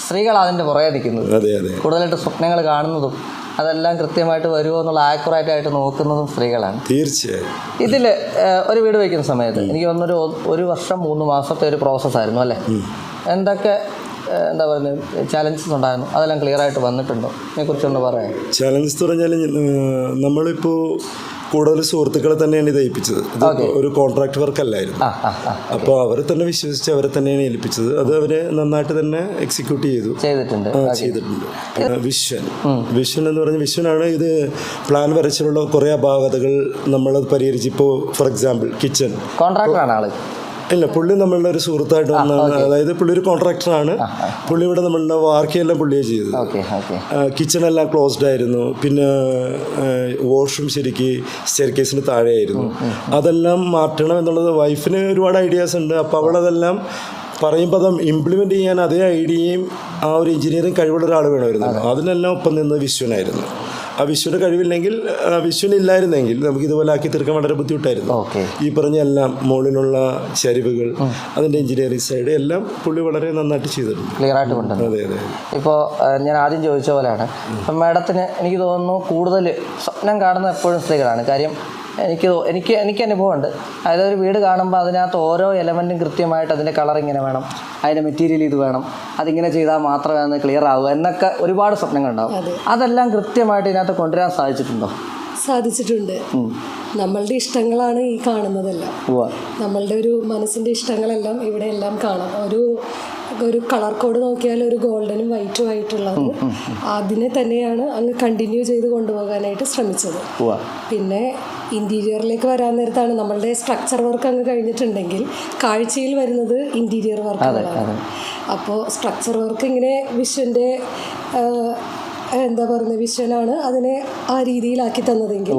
സ്ത്രീകൾ അതിന്റെ പുറകെ നിൽക്കുന്നത്. കൂടുതലായിട്ട് സ്വപ്നങ്ങൾ കാണുന്നതും അതെല്ലാം കൃത്യമായിട്ട് വരുമോ എന്നുള്ള ആക്യുറേറ്റ് ആയിട്ട് നോക്കുന്നതും സ്ത്രീകളാണ്. തീർച്ചയായും. ഇതിൽ ഒരു വീട് വയ്ക്കുന്ന സമയത്ത് എനിക്ക് തോന്നുന്നൊരു ഒരു വർഷം മൂന്ന് മാസത്തെ ഒരു പ്രോസസ്സായിരുന്നു അല്ലേ? എന്തൊക്കെ എന്താ പറയുന്നത് ചാലഞ്ചസ് ഉണ്ടായിരുന്നു? അതെല്ലാം ക്ലിയർ ആയിട്ട് വന്നിട്ടുണ്ടോ? അതിനെക്കുറിച്ചൊന്ന് പറയാം ചാലഞ്ചസ് പറഞ്ഞാൽ നമ്മളിപ്പോൾ കൂടുതൽ സുഹൃത്തുക്കളെ തന്നെയാണ് ഇത് ഏൽപ്പിച്ചത് ഇത് ഒരു കോൺട്രാക്ട് വർക്ക് അല്ലായിരുന്നു. അപ്പോൾ അവരെ തന്നെ വിശ്വസിച്ച് അവരെ തന്നെയാണ് ഏൽപ്പിച്ചത്. അത് അവരെ നന്നായിട്ട് തന്നെ എക്സിക്യൂട്ട് ചെയ്തു. ചെയ്തിട്ടുണ്ട്. വിശ്വൻ. വിശ്വൻ എന്ന് പറഞ്ഞ വിശ്വനാണ് ഇത് പ്ലാൻ വരച്ചിട്ടുള്ള കുറേ അപാകതകൾ നമ്മൾ പരിഹരിച്ച്. ഇപ്പോൾ ഫോർ എക്സാമ്പിൾ കിച്ചൺ കോൺട്രാക്ടറാണ് ആൾ. ഇല്ല പുള്ളി നമ്മളുടെ ഒരു സുഹൃത്തായിട്ട് വന്നാണ്. അതായത് പുള്ളി ഒരു കോൺട്രാക്ടറാണ് പുള്ളി ഇവിടെ നമ്മളുടെ വാർക്കിയെല്ലാം പുള്ളിയെ ചെയ്തത്. കിച്ചൺ എല്ലാം ക്ലോസ്ഡ് ആയിരുന്നു. പിന്നെ വാഷ്റൂം ശരിക്ക് സ്റ്റെയർ കേസിന് താഴെയായിരുന്നു അതെല്ലാം മാറ്റണം എന്നുള്ളത് വൈഫിന് ഒരുപാട് ഐഡിയാസ് ഉണ്ട്. അപ്പോൾ അവളതെല്ലാം പറയുമ്പോൾ അത് ഇംപ്ലിമെന്റ് ചെയ്യാൻ അതേ ഐഡിയയും ആ ഒരു എഞ്ചിനീയറിങ് കഴിവുള്ള ഒരാൾ വേണമായിരുന്നു. അതിനെല്ലാം ഒപ്പം നിന്ന് വിശ്വനായിരുന്നു. ആ വിശ്വന് കഴിവില്ലെങ്കിൽ ആ വിശ്വന് ഇല്ലായിരുന്നെങ്കിൽ നമുക്ക് ഇതുപോലെ ആക്കി തീർക്കാൻ വളരെ ബുദ്ധിമുട്ടായിരുന്നു. ഈ പറഞ്ഞ എല്ലാം മുകളിലുള്ള ചരിവുകൾ അതിന്റെ എഞ്ചിനീയറിംഗ് സൈഡ് എല്ലാം പുള്ളി വളരെ നന്നായിട്ട് ചെയ്തിട്ടുണ്ട്. ക്ലിയർ ആയിട്ട് കൊണ്ടുവന്നു. അതെ അതെ. ഇപ്പോൾ ഞാൻ ആദ്യം ചോദിച്ച പോലെയാണ്. അപ്പം മാഡത്തിന് എനിക്ക് തോന്നുന്നു കൂടുതൽ സ്വപ്നം കാണുന്ന എപ്പോഴും സ്ത്രീകളാണ്. കാര്യം എനിക്ക് എനിക്ക് എനിക്ക് അനുഭവമുണ്ട്. അതായത് ഒരു വീട് കാണുമ്പോൾ അതിനകത്ത് ഓരോ എലമെന്റും കൃത്യമായിട്ട് അതിന്റെ കളർ ഇങ്ങനെ വേണം. അതിന്റെ മെറ്റീരിയൽ ഇത് വേണം. അതിങ്ങനെ ചെയ്താൽ മാത്രമേ അത് ക്ലിയർ ആവുക എന്നൊക്കെ ഒരുപാട് സ്വപ്നങ്ങളുണ്ടാവും. അതെല്ലാം കൃത്യമായിട്ട് ഇതിനകത്ത് കൊണ്ടുവരാൻ സാധിച്ചിട്ടുണ്ടോ? സാധിച്ചിട്ടുണ്ട്. നമ്മളുടെ ഇഷ്ടങ്ങളാണ് ഈ കാണുന്നതെല്ലാം. നമ്മളുടെ ഒരു മനസ്സിന്റെ ഇഷ്ടങ്ങളെല്ലാം ഇവിടെ എല്ലാം കാണാം. ഒരു ഒരു കളർ കോഡ് നോക്കിയാൽ ഒരു ഗോൾഡനും വൈറ്റും ആയിട്ടുള്ളത്. അതിനെ തന്നെയാണ് അങ്ങ് കണ്ടിന്യൂ ചെയ്ത് കൊണ്ടുപോകാനായിട്ട് ശ്രമിച്ചത്. പിന്നെ ഇന്റീരിയറിലേക്ക് വരാൻ നേരത്താണ് നമ്മളുടെ സ്ട്രക്ചർ വർക്ക് അങ്ങ് കഴിഞ്ഞിട്ടുണ്ടെങ്കിൽ കാഴ്ചയിൽ വരുന്നത് ഇന്റീരിയർ വർക്കുകളാണ് അപ്പോൾ സ്ട്രക്ചർ വർക്ക് ഇങ്ങനെ വിശ്വന്റെ എന്താ പറയുന്നത് വിഷനാണ് അതിനെ ആ രീതിയിലാക്കി തന്നതെങ്കിൽ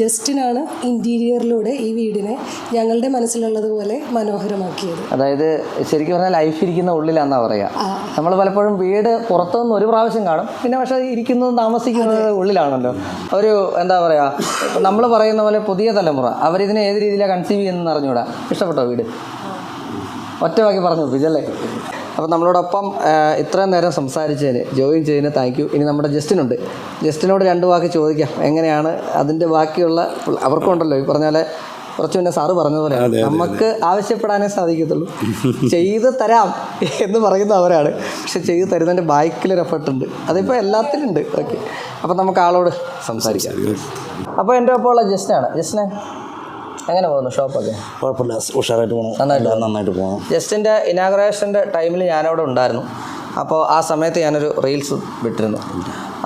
ജസ്റ്റിനാണ് ഇന്റീരിയറിലൂടെ ഈ വീടിനെ ഞങ്ങളുടെ മനസ്സിലുള്ളതുപോലെ മനോഹരമാക്കിയത്. അതായത് ശരിക്കും പറഞ്ഞാൽ ലൈഫ് ഇരിക്കുന്ന ഉള്ളിലാന്നാ പറയാ. നമ്മൾ പലപ്പോഴും വീട് പുറത്തുനിന്ന് ഒരു പ്രാവശ്യം കാണും. പിന്നെ പക്ഷെ ഇരിക്കുന്നതും താമസിക്കുന്നത് ഉള്ളിലാണല്ലോ. ഒരു എന്താ പറയാ നമ്മൾ പറയുന്ന പോലെ പുതിയ തലമുറ അവരിതിനെ ഏത് രീതിയിലാണ് കൺസീവ് ചെയ്യുന്നതെന്ന് അറിഞ്ഞൂടാ. ഇഷ്ടപ്പെട്ടോ വീട്? ഒറ്റവാക്കി പറഞ്ഞു ഒപ്പിച്ചല്ലേ? അപ്പോൾ നമ്മളോടൊപ്പം ഇത്രയും നേരം സംസാരിച്ചതിന് ജോയിൻ ചെയ്തതിന് താങ്ക് യു ഇനി നമ്മുടെ ജസ്റ്റിനുണ്ട് ജസ്റ്റിനോട് രണ്ട് വാക്ക് ചോദിക്കാം. എങ്ങനെയാണ് അതിന്റെ ബാക്കിയുള്ള അവർക്കുണ്ടല്ലോ ഈ പറഞ്ഞ പോലെ കുറച്ച് മുന്നേ സാറ് പറഞ്ഞതുപോലെ നമുക്ക് ആവശ്യപ്പെടാനേ സാധിക്കത്തുള്ളൂ. ചെയ്ത് തരാം എന്ന് പറയുന്ന അവരാണ്. പക്ഷെ ചെയ്ത് തരുന്നതിന്റെ ബാക്കിലൊരു എഫർട്ട് ഉണ്ട്. അതിപ്പോൾ എല്ലാത്തിലും ഉണ്ട്. ഓക്കെ അപ്പോൾ നമുക്ക് ആളോട് സംസാരിക്കാം. അപ്പോൾ എന്റെ ഒപ്പമുള്ള ജസ്റ്റിനാണ്. ജസ്റ്റിനെ എങ്ങനെ പോകുന്നു? ഷോപ്പൊക്കെ കുഴപ്പമില്ല. ഉഷാറായിട്ട് പോകണം നന്നായിട്ട് നന്നായിട്ട് പോകണം ജസ്റ്റിന്റെ ഇനാഗ്രേഷന്റെ ടൈമിൽ ഞാനവിടെ ഉണ്ടായിരുന്നു. അപ്പോൾ ആ സമയത്ത് ഞാനൊരു റീൽസ് വിട്ടിരുന്നു.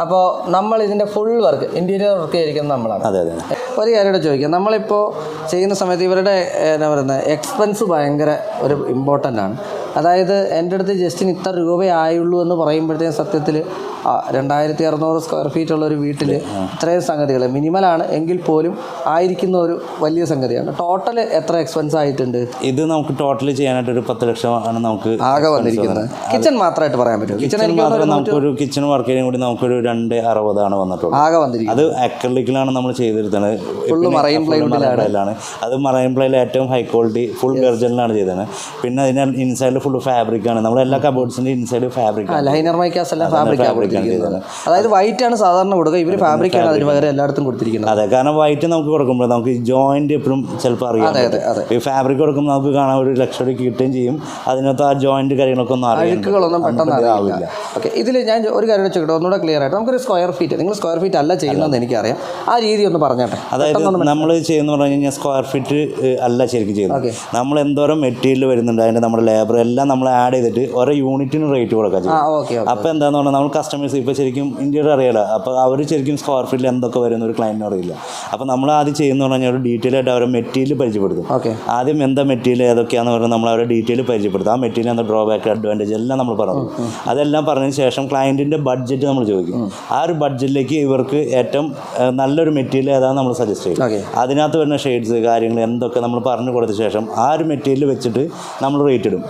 അപ്പോൾ നമ്മൾ ഇതിന്റെ ഫുൾ വർക്ക് ഇന്റീരിയർ വർക്ക് ചെയ്തിരിക്കുന്നത് നമ്മളാണ്. അതെ അതെ ഒരു കാര്യം കൂടെ ചോദിക്കാം. നമ്മളിപ്പോൾ ചെയ്യുന്ന സമയത്ത് ഇവരുടെ എന്താ പറയുന്നത് എക്സ്പെൻസ് ഭയങ്കര ഒരു ഇമ്പോർട്ടന്റ് ആണ്. അതായത് എന്റെ അടുത്ത് ജസ്റ്റിന് ഇത്ര രൂപയായുള്ളൂ എന്ന് പറയുമ്പോഴത്തേക്കും സത്യത്തിൽ രണ്ടായിരത്തി അറുന്നൂറ് സ്ക്വയർ ഫീറ്റ് ഉള്ള ഒരു വീട്ടിൽ ഇത്രയും സംഗതികൾ മിനിമലാണ് എങ്കിൽ പോലും ആയിരിക്കുന്ന ഒരു വലിയ സംഗതിയാണ്. ടോട്ടൽ എത്ര എക്സ്പെൻസ് ആയിട്ടുണ്ട്? ഇത് നമുക്ക് ടോട്ടൽ ചെയ്യാനായിട്ട് ഒരു പത്ത് ആണ് നമുക്ക് ആകെ വന്നിരിക്കുന്നത്. കിച്ചൺ മാത്രമായിട്ട് പറയാൻ പറ്റും കിച്ചൺ മാത്രം നമുക്കൊരു കിച്ചൺ വർക്ക് ചെയ്യാൻ കൂടി നമുക്കൊരു രണ്ട് അറുപതാണ് വന്നിട്ടുള്ളത് ആകെ വന്നിരിക്കുന്നത്. അത് അക്രലിക്കിലാണ് നമ്മൾ ചെയ്തിരുന്നത്. ഫുൾ മറൈൻ plywood ാണ് അത് മറൈൻ പ്ലൈയിൽ ഏറ്റവും ഹൈ ക്വാളിറ്റി ഫുൾ ഗർജനിലാണ് ചെയ്തത്. പിന്നെ അതിന് ഇൻസൈഡിൽ ഫുൾ ഫാബ്രിക് ആണ്. നമ്മൾ എല്ലാ കബോർഡ്സിന്റെ ഇൻസൈഡ് ഫാബ്രിക് ലൈനർ മൈക്കാസ് എല്ലാം ഫാബ്രിക് അതായത് വൈറ്റ് ആണ് സാധാരണ കൊടുക്കുക. ഇവർ ഫാബ്രിക് ആണ് അതിന് പകരം എല്ലായിടത്തും കൊടുത്തിരിക്കുന്നത്. അതെ കാരണം വൈറ്റ് നമുക്ക് കൊടുക്കുമ്പോൾ നമുക്ക് ജോയിന്റ് എപ്പോഴും ചിലപ്പോൾ അറിയാം. ഈ ഫാബ്രിക് കൊടുക്കുമ്പോൾ നമുക്ക് കാണാൻ ഒരു ലക്ഷറി കിട്ടുകയും ചെയ്യും. അതിനകത്ത് ആ ജോയിന്റ് കാര്യങ്ങളൊക്കെ ഒന്നും അഴുക്കുകളൊന്നും പെട്ടെന്ന് നമുക്ക് ഓക്കെ ഇതിൽ ഞാൻ ഒരു കാര്യം ചോദിക്കട്ടെ? ഒന്നുകൂടെ ക്ലിയർ ആയിട്ട്. നമുക്കൊരു സ്ക്വയർ ഫീറ്റ് നിങ്ങൾ സ്ക്വയർ ഫീറ്റ് അല്ല ചെയ്യുന്നതെന്ന് എനിക്കറിയാം. ആ രീതി ഒന്ന് പറഞ്ഞാട്ടെ. അതായത് നമ്മൾ ചെയ്യുന്ന പറഞ്ഞു കഴിഞ്ഞാൽ സ്ക്വയർ ഫീറ്റ് അല്ല ശരിക്കും ചെയ്യുന്നത്. നമ്മൾ എന്തോരം മെറ്റീരിയൽ വരുന്നുണ്ട് അതിന്റെ നമ്മുടെ ലേബർ എല്ലാം നമ്മൾ ആഡ് ചെയ്തിട്ട് ഓരോ യൂണിറ്റിന് റേറ്റ് കൊടുക്കാൻ ചെയ്യും. അപ്പോൾ എന്താന്ന് പറഞ്ഞാൽ നമ്മൾ കസ്റ്റമേഴ്സ് ഇപ്പൊ ശരിക്കും ഇന്ത്യയുടെ അറിയാലോ അപ്പോൾ അവർ ശരിക്കും സ്ക്വയർ ഫീറ്റിൽ എന്തൊക്കെ വരുന്ന ഒരു ക്ലയന്റിന് അറിയില്ല. അപ്പോൾ നമ്മൾ ആദ്യം ചെയ്യുന്ന പറഞ്ഞാൽ ഒരു ഡീറ്റെയിൽ ആയിട്ട് അവരെ മെറ്റീരിയൽ പരിചയപ്പെടുത്തും. ആദ്യം എന്താ മെറ്റീരിയൽ ഏതൊക്കെയാണെന്ന് പറഞ്ഞാൽ നമ്മൾ അവരെ ഡീറ്റെയിൽ പരിചയപ്പെടുത്തും. ആ മെറ്റീരിയൽ എന്താ ഡ്രോബാക്ക് അഡ്വാന്റേജ് എല്ലാം നമ്മൾ പറഞ്ഞു. അതെല്ലാം പറഞ്ഞതിന് ശേഷം ക്ലയന്റിന്റെ ബഡ്ജറ്റ് നമ്മൾ ചോദിക്കും. ആ ഒരു ബഡ്ജറ്റിലേക്ക് ഇവർക്ക് ഏറ്റവും നല്ലൊരു മെറ്റീരിയൽ ഏതാണെന്ന് നമ്മൾ സജസ്റ്റ് ചെയ്യും. അതിനകത്ത് വരുന്ന ഷെയ്ഡ്സ് കാര്യങ്ങൾ എന്തൊക്കെ നമ്മൾ പറഞ്ഞു കൊടുത്ത ശേഷം ആ ഒരു മെറ്റീരിയൽ വെച്ചിട്ട് നമ്മൾ റേറ്റ് ഇടും.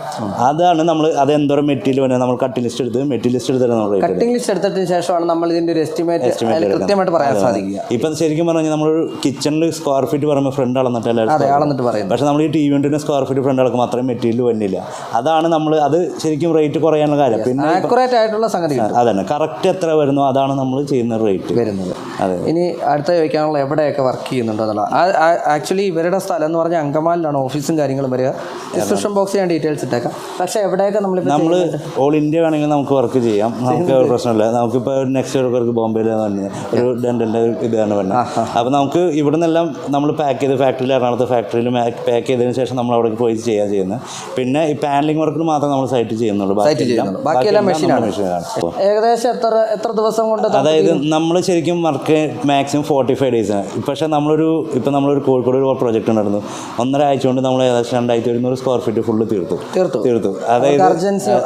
അതാണ് നമ്മൾ അത് എന്തോരം മെറ്റീരിയൽ വരുന്നത് നമ്മൾ കട്ടിംഗ് ലിസ്റ്റ് എടുത്ത് മെറ്റീരിയൽ ലിസ്റ്റ് എടുത്തിട്ട് നമ്മൾ കട്ടിംഗ് ലിസ്റ്റ് എടുത്തതിന് ശേഷമാണ് നമ്മൾ ഇതിന്റെ ഒരു എസ്റ്റിമേറ്റ് കൃത്യമായിട്ട് പറയാൻ സാധിക്കുക. ഇപ്പം ശരിക്കും പറഞ്ഞാൽ നമ്മൾ കിച്ചണിൽ സ്ക്വയർ ഫീറ്റ് പറയുമ്പോൾ ഫ്രണ്ട് അളന്നിട്ട് പറയും പക്ഷെ നമ്മൾ ഈ ടി വിന്റെ സ്ക്വയർ ഫീറ്റ് ഫ്രണ്ട് അളക്കും മാത്രമേ മെറ്റീരിയൽ വന്നില്ല. അതാണ് നമ്മൾ അത് ശരിക്കും റേറ്റ് കുറയാനുള്ള കാര്യം. പിന്നെ ആക്യുറേറ്റ് ആയിട്ടുള്ള സംഗതി അതന്നെ. കറക്റ്റ് എത്ര വരുന്നു അതാണ് നമ്മൾ ചെയ്യുന്ന റേറ്റ് വരുന്നത്. അതെ. ഇനി അടുത്ത ചോദിക്കാനുള്ള എവിടെയൊക്കെ വർക്ക് ചെയ്യുന്നുണ്ടോ എന്നുള്ള. ആക്ച്വലി ഇവരുടെ സ്ഥലം എന്ന് പറഞ്ഞാൽ അങ്കമാലിലാണ്. ഓഫീസും കാര്യങ്ങളും വരിക. ഡിസ്ക്രിപ്ഷൻ ബോക്സ് ഞാൻ ഡീറ്റെയിൽസ് ഇട്ടേക്കാം. പക്ഷേ എവിടെയൊക്കെ നമ്മൾ നമ്മൾ ഓൾ ഇന്ത്യ വേണമെങ്കിൽ നമുക്ക് വർക്ക് ചെയ്യാം. നമുക്ക് പ്രശ്നമില്ല. നമുക്കിപ്പോൾ നെക്സ്റ്റ് വർക്ക് ബോംബെയിൽ ഒരു ഡെന്റലിന്റെ ഇതാണ് വന്നത് അപ്പോൾ നമുക്ക് ഇവിടെ നിന്നെല്ലാം നമ്മൾ പാക്ക് ചെയ്ത് ഫാക്ടറിയിൽ എറണാകുളത്ത് ഫാക്ടറിയിൽ പാക്ക് ചെയ്തതിന് ശേഷം നമ്മൾ അവിടെ പോയി ചെയ്യാൻ ചെയ്യുന്നത് പിന്നെ ഈ പാനലിംഗ് വർക്കിന് മാത്രം നമ്മൾ സൈറ്റ് ചെയ്യുന്നുള്ളൂ. ബാക്കിയെല്ലാം മെഷീനാണ് ഏകദേശം എത്ര എത്ര ദിവസം കൊണ്ട് അതായത് നമ്മൾ ശരിക്കും work maximum forty five days ആണ്. പക്ഷേ നമ്മളൊരു ഇപ്പം നമ്മളൊരു കോഴിക്കോട് ഒരു പ്രോജക്റ്റ് ഉണ്ടായിരുന്നു. ഒന്നര ആഴ്ച കൊണ്ട് നമ്മൾ ഏകദേശം രണ്ടായിരത്തി ഒരുന്നൂറ് സ്ക്വയർ ഫീറ്റ് ഫുള്ള് തീർത്തു. തീർത്തു. തീർത്തു അതായത്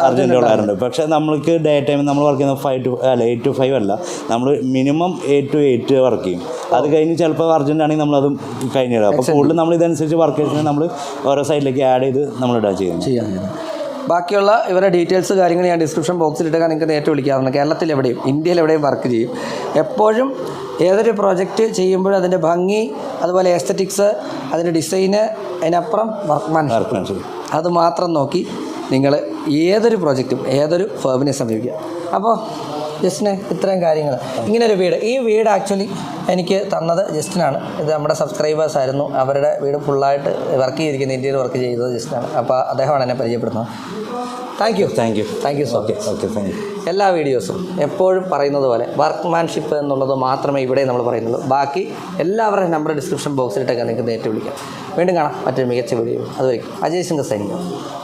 അർജന്റ് ഉള്ളവരുണ്ട് പക്ഷേ നമ്മൾക്ക് ഡേ ടൈം നമ്മൾ വർക്ക് ചെയ്യുന്ന ഫൈവ് ടു അല്ല എയ്റ്റ് ടു ഫൈവ് അല്ല. നമ്മൾ minimum eight to eight work ചെയ്യും. അത് കഴിഞ്ഞ് ചിലപ്പോൾ അർജന്റ് ആണെങ്കിൽ നമ്മളത് തരാം അപ്പോൾ കൂടുതൽ നമ്മൾ ഇതനുസരിച്ച് വർക്ക് ചെയ്യുന്നത് നമ്മൾ ഓരോ സൈഡിലേക്ക് ആഡ് ചെയ്ത് നമ്മൾ ഇടാൻ ചെയ്യുന്നു ചെയ്യാൻ ബാക്കിയുള്ള ഇവരുടെ ഡീറ്റെയിൽസ് കാര്യങ്ങൾ ഞാൻ ഡിസ്ക്രിപ്ഷൻ ബോക്സിൽ ഇട്ടാൽ നിങ്ങൾക്ക് നേരിട്ട് വിളിക്കാവുന്ന കേരളത്തിൽ എവിടെയും ഇന്ത്യയിൽ എവിടെയും വർക്ക് ചെയ്യും. എപ്പോഴും ഏതൊരു പ്രോജക്റ്റ് ചെയ്യുമ്പോഴും അതിന്റെ ഭംഗി അതുപോലെ എസ്തറ്റിക്സ് അതിന്റെ ഡിസൈന് അതിനപ്പുറം വർക്ക് വർക്ക്മാൻഷിപ്പ് അത് മാത്രം നോക്കി നിങ്ങൾ ഏതൊരു പ്രോജക്റ്റും ഏതൊരു ഫേമിനെ സമീപിക്കുക. അപ്പോൾ ജസ്റ്റിന് ഇത്രയും കാര്യങ്ങൾ ഇങ്ങനെ ഒരു വീട്. ഈ വീട് ആക്ച്വലി എനിക്ക് തന്നത് ജസ്റ്റിനാണ്. ഇത് നമ്മുടെ സബ്സ്ക്രൈബേഴ്സ് ആയിരുന്നു. അവരുടെ വീട് ഫുള്ളായിട്ട് വർക്ക് ചെയ്തിരിക്കുന്ന ഇന്ത്യയിൽ വർക്ക് ചെയ്തത് ജസ്റ്റിനാണ്. അപ്പോൾ അദ്ദേഹമാണ് എന്നെ പരിചയപ്പെടുന്നത്. Thank you thank you thank you so okay okay thank you എല്ലാ വീഡിയോസും എപ്പോഴും പറയുന്നത് പോലെ വർക്ക്മാൻഷിപ്പ് എന്നുള്ളത് മാത്രമേ ഇവിടെ നമ്മൾ പറയുന്നുള്ളൂ. ബാക്കി എല്ലാവരുടെയും നമ്പർ ഡിസ്ക്രിപ്ഷൻ ബോക്സിലിട്ടൊക്കെ നിങ്ങൾക്ക് നേരിട്ട് വിളിക്കാം. വീണ്ടും കാണാം മറ്റൊരു മികച്ച വീഡിയോ അതുവരെ അജയ് സിംഗ് സൈനിക.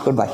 Good bye